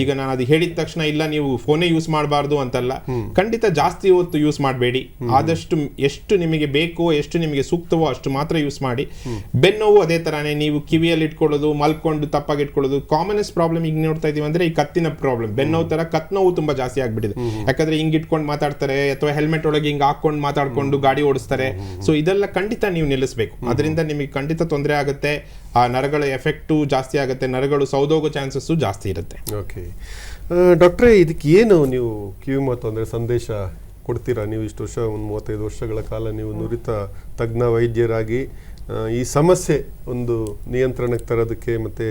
ಈಗ ನಾನು ಅದು ಹೇಳಿದ ತಕ್ಷಣ ಇಲ್ಲ ನೀವು ಫೋನೇ ಯೂಸ್ ಮಾಡಬಾರ್ದು ಅಂತಲ್ಲ. ಖಂಡಿತ ಜಾಸ್ತಿ ಹೊತ್ತು ಯೂಸ್ ಮಾಡಬೇಡಿ. ಆದಷ್ಟು ಎಷ್ಟು ನಿಮಗೆ ಬೇಕೋ ಎಷ್ಟು ನಿಮಗೆ ಸೂಕ್ತವೋ ಅಷ್ಟು ಮಾತ್ರ ಯೂಸ್ ಮಾಡಿ. ಬೆನ್ನೋವು ಅದೇ ತರಾನೇ ನೀವು ಕಿವಿಯಲ್ಲಿ ಇಟ್ಕೊಳ್ಳೋದು ಮಲ್ಕೊಂಡು ತಪ್ಪಾಗಿ ಇಟ್ಕೊಳ್ಳೋದು ಕಾಮನೆಸ್ಟ್ ಪ್ರಾಬ್ಲಮ್ ಈಗ ನೋಡ್ತಾ ಇದೀವಿ ಅಂದ್ರೆ ಈ ಕತ್ತಿನ ಪ್ರಾಬ್ಲಮ್ ಬೆನ್ನೋವು ತರ ಕತ್ ನೋವು ತುಂಬಾ ಜಾಸ್ತಿ ಆಗ್ಬಿಟ್ಟಿದೆ. ಯಾಕಂದ್ರೆ ಹಿಂಗ್ ಇಟ್ಕೊಂಡು ಮಾತಾಡ್ತಾರೆ ಅಥವಾ ಹೆಲ್ಮೆಟ್ ಒಳಗೆ ಹಿಂಗ್ ಹಾಕೊಂಡು ಮಾತಾಡ್ಕೊಂಡು ಗಾಡಿ ಓಡಿಸ್ತಾರೆ. ಸೊ ಇದೆಲ್ಲ ಖಂಡಿತ ನೀವು ನಿಲ್ಲಿಸಬೇಕು. ಅದರಿಂದ ನಿಮಗೆ ಖಂಡಿತ ತೊಂದರೆ ಆಗುತ್ತೆ. ಆ ನರಗಳ ಎಫೆಕ್ಟು ಜಾಸ್ತಿ ಆಗುತ್ತೆ. ನರಗಳು ಸೌದೋಗೋ ಚಾನ್ಸಸ್ಸು ಜಾಸ್ತಿ ಇರುತ್ತೆ. ಓಕೆ. ಡಾಕ್ಟ್ರೇ ಇದಕ್ಕೆ ಏನು ನೀವು ಕಿವಿ ಮಾತು ಅಂದರೆ ಸಂದೇಶ ಕೊಡ್ತೀರಾ? ನೀವು ಇಷ್ಟು ವರ್ಷ ಒಂದು ಮೂವತ್ತೈದು ವರ್ಷಗಳ ಕಾಲ ನೀವು ನುರಿತ ತಜ್ಞ ವೈದ್ಯರಾಗಿ ಈ ಸಮಸ್ಯೆ ಒಂದು ನಿಯಂತ್ರಣಕ್ಕೆ ತರೋದಕ್ಕೆ ಮತ್ತು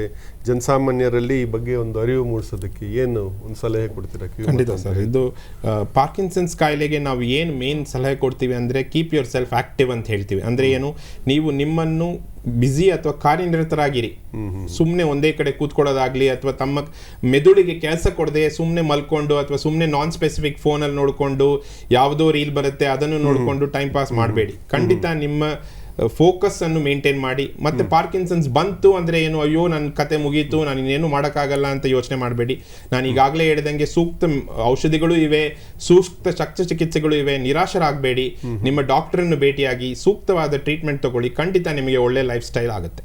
ಜನಸಾಮಾನ್ಯರಲ್ಲಿ ಈ ಬಗ್ಗೆ ಒಂದು ಅರಿವು ಮೂಡಿಸೋದಕ್ಕೆ ಏನು ಒಂದು ಸಲಹೆ ಕೊಡ್ತೀರಾ? ಖಂಡಿತ ಸರ್. ಇದು ಪಾರ್ಕಿನ್ಸನ್ಸ್ ಕಾಯಿಲೆಗೆ ನಾವು ಏನು ಮೇನ್ ಸಲಹೆ ಕೊಡ್ತೀವಿ ಅಂದರೆ ಕೀಪ್ ಯುವರ್ ಸೆಲ್ಫ್ ಆಕ್ಟಿವ್ ಅಂತ ಹೇಳ್ತೀವಿ. ಅಂದರೆ ಏನು? ನೀವು ನಿಮ್ಮನ್ನು ಬ್ಯುಸಿ ಅಥವಾ ಕಾರ್ಯನಿರತರಾಗಿರಿ. ಸುಮ್ಮನೆ ಒಂದೇ ಕಡೆ ಕೂತ್ಕೊಳ್ಳೋದಾಗ್ಲಿ ಅಥವಾ ತಮ್ಮ ಮೆದುಳಿಗೆ ಕೆಲಸ ಕೊಡದೆ ಸುಮ್ಮನೆ ಮಲ್ಕೊಂಡು ಅಥವಾ ಸುಮ್ಮನೆ ನಾನ್ ಸ್ಪೆಸಿಫಿಕ್ ಫೋನಲ್ಲಿ ನೋಡಿಕೊಂಡು ಯಾವುದೋ ರೀಲ್ ಬರುತ್ತೆ ಅದನ್ನು ನೋಡಿಕೊಂಡು ಟೈಮ್ ಪಾಸ್ ಮಾಡಬೇಡಿ. ಖಂಡಿತ ನಿಮ್ಮ ಫೋಕಸ್ ಅನ್ನು ಮೇಂಟೈನ್ ಮಾಡಿ. ಮತ್ತೆ ಪಾರ್ಕಿನ್ಸನ್ಸ್ ಬಂತು ಅಂದ್ರೆ ಏನು? ಅಯ್ಯೋ ನನ್ನ ಕತೆ ಮುಗೀತು ನಾನು ಇನ್ನೇನು ಮಾಡೋಕ್ಕಾಗಲ್ಲ ಅಂತ ಯೋಚನೆ ಮಾಡಬೇಡಿ. ನಾನು ಈಗಾಗಲೇ ಹೇಳಿದಂಗೆ ಸೂಕ್ತ ಔಷಧಿಗಳು ಇವೆ ಸೂಕ್ತ ಶಕ್ತ ಚಿಕಿತ್ಸೆಗಳು ಇವೆ. ನಿರಾಶರಾಗಬೇಡಿ. ನಿಮ್ಮ ಡಾಕ್ಟರ್ ಅನ್ನು ಭೇಟಿಯಾಗಿ ಸೂಕ್ತವಾದ ಟ್ರೀಟ್ಮೆಂಟ್ ತಗೊಳ್ಳಿ. ಖಂಡಿತ ನಿಮಗೆ ಒಳ್ಳೆ ಲೈಫ್ ಸ್ಟೈಲ್ ಆಗುತ್ತೆ.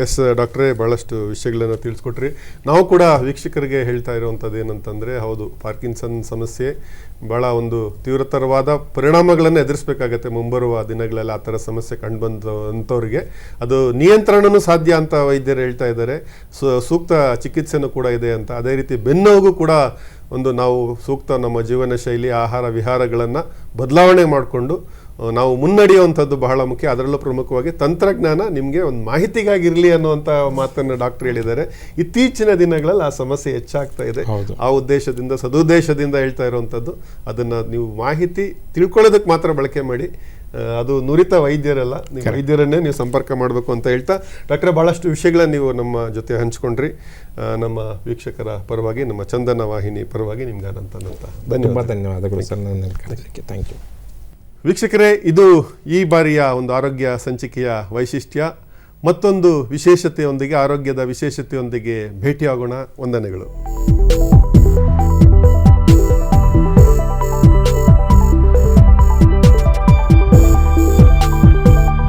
ಎಸ್ ಡಾಕ್ಟ್ರೇ ಬಹಳಷ್ಟು ವಿಷಯಗಳನ್ನು ತಿಳಿಸ್ಕೊಟ್ರಿ. ನಾವು ಕೂಡ ವೀಕ್ಷಕರಿಗೆ ಹೇಳ್ತಾ ಇರುವಂಥದ್ದು ಏನಂತಂದರೆ ಹೌದು ಪಾರ್ಕಿನ್ಸನ್ ಸಮಸ್ಯೆ. ಭಾಳ ಒಂದು ತೀವ್ರತರವಾದ ಪರಿಣಾಮಗಳನ್ನು ಎದುರಿಸಬೇಕಾಗತ್ತೆ ಮುಂಬರುವ ದಿನಗಳಲ್ಲಿ ಆ ಥರ ಸಮಸ್ಯೆ ಕಂಡು ಅಂಥವ್ರಿಗೆ. ಅದು ನಿಯಂತ್ರಣನೂ ಸಾಧ್ಯ ಅಂತ ವೈದ್ಯರು ಹೇಳ್ತಾ ಇದ್ದಾರೆ. ಸೂಕ್ತ ಚಿಕಿತ್ಸೆನೂ ಕೂಡ ಇದೆ ಅಂತ. ಅದೇ ರೀತಿ ಬೆನ್ನೋಗೂ ಕೂಡ ಒಂದು ನಾವು ಸೂಕ್ತ ನಮ್ಮ ಜೀವನ ಶೈಲಿ ಆಹಾರ ವಿಹಾರಗಳನ್ನು ಬದಲಾವಣೆ ಮಾಡಿಕೊಂಡು ನಾವು ಮುನ್ನಡೆಯುವಂಥದ್ದು ಬಹಳ ಮುಖ್ಯ. ಅದರಲ್ಲೂ ಪ್ರಮುಖವಾಗಿ ತಂತ್ರಜ್ಞಾನ ನಿಮಗೆ ಒಂದು ಮಾಹಿತಿಗಾಗಿರಲಿ ಅನ್ನುವಂಥ ಮಾತನ್ನು ಡಾಕ್ಟರ್ ಹೇಳಿದ್ದಾರೆ. ಇತ್ತೀಚಿನ ದಿನಗಳಲ್ಲಿ ಆ ಸಮಸ್ಯೆ ಹೆಚ್ಚಾಗ್ತಾ ಇದೆ. ಆ ಉದ್ದೇಶದಿಂದ ಸದುದ್ದೇಶದಿಂದ ಹೇಳ್ತಾ ಇರುವಂಥದ್ದು. ಅದನ್ನು ನೀವು ಮಾಹಿತಿ ತಿಳ್ಕೊಳ್ಳೋದಕ್ಕೆ ಮಾತ್ರ ಬಳಕೆ ಮಾಡಿ. ಅದು ನುರಿತ ವೈದ್ಯರಲ್ಲ. ನೀವು ವೈದ್ಯರನ್ನೇ ನೀವು ಸಂಪರ್ಕ ಮಾಡಬೇಕು ಅಂತ ಹೇಳ್ತಾ ಡಾಕ್ಟ್ರೆ ಭಾಳಷ್ಟು ವಿಷಯಗಳನ್ನ ನೀವು ನಮ್ಮ ಜೊತೆ ಹಂಚ್ಕೊಂಡ್ರಿ. ನಮ್ಮ ವೀಕ್ಷಕರ ಪರವಾಗಿ ನಮ್ಮ ಚಂದನ ವಾಹಿನಿ ಪರವಾಗಿ ನಿಮ್ಗೆ ಅನಂತ ಅನಂತ ಧನ್ಯವಾದ ಧನ್ಯವಾದಗಳು. ಸರ್. ನನ್ನ ಥ್ಯಾಂಕ್ ಯು ವೀಕ್ಷಕರೇ ಇದು ಈ ಬಾರಿಯ ಒಂದು ಆರೋಗ್ಯ ಸಂಚಿಕೆಯ ವೈಶಿಷ್ಟ್ಯ. ಮತ್ತೊಂದು ವಿಶೇಷತೆಯೊಂದಿಗೆ ಆರೋಗ್ಯದ ವಿಶೇಷತೆಯೊಂದಿಗೆ ಭೇಟಿಯಾಗೋಣ. ವಂದನೆಗಳು.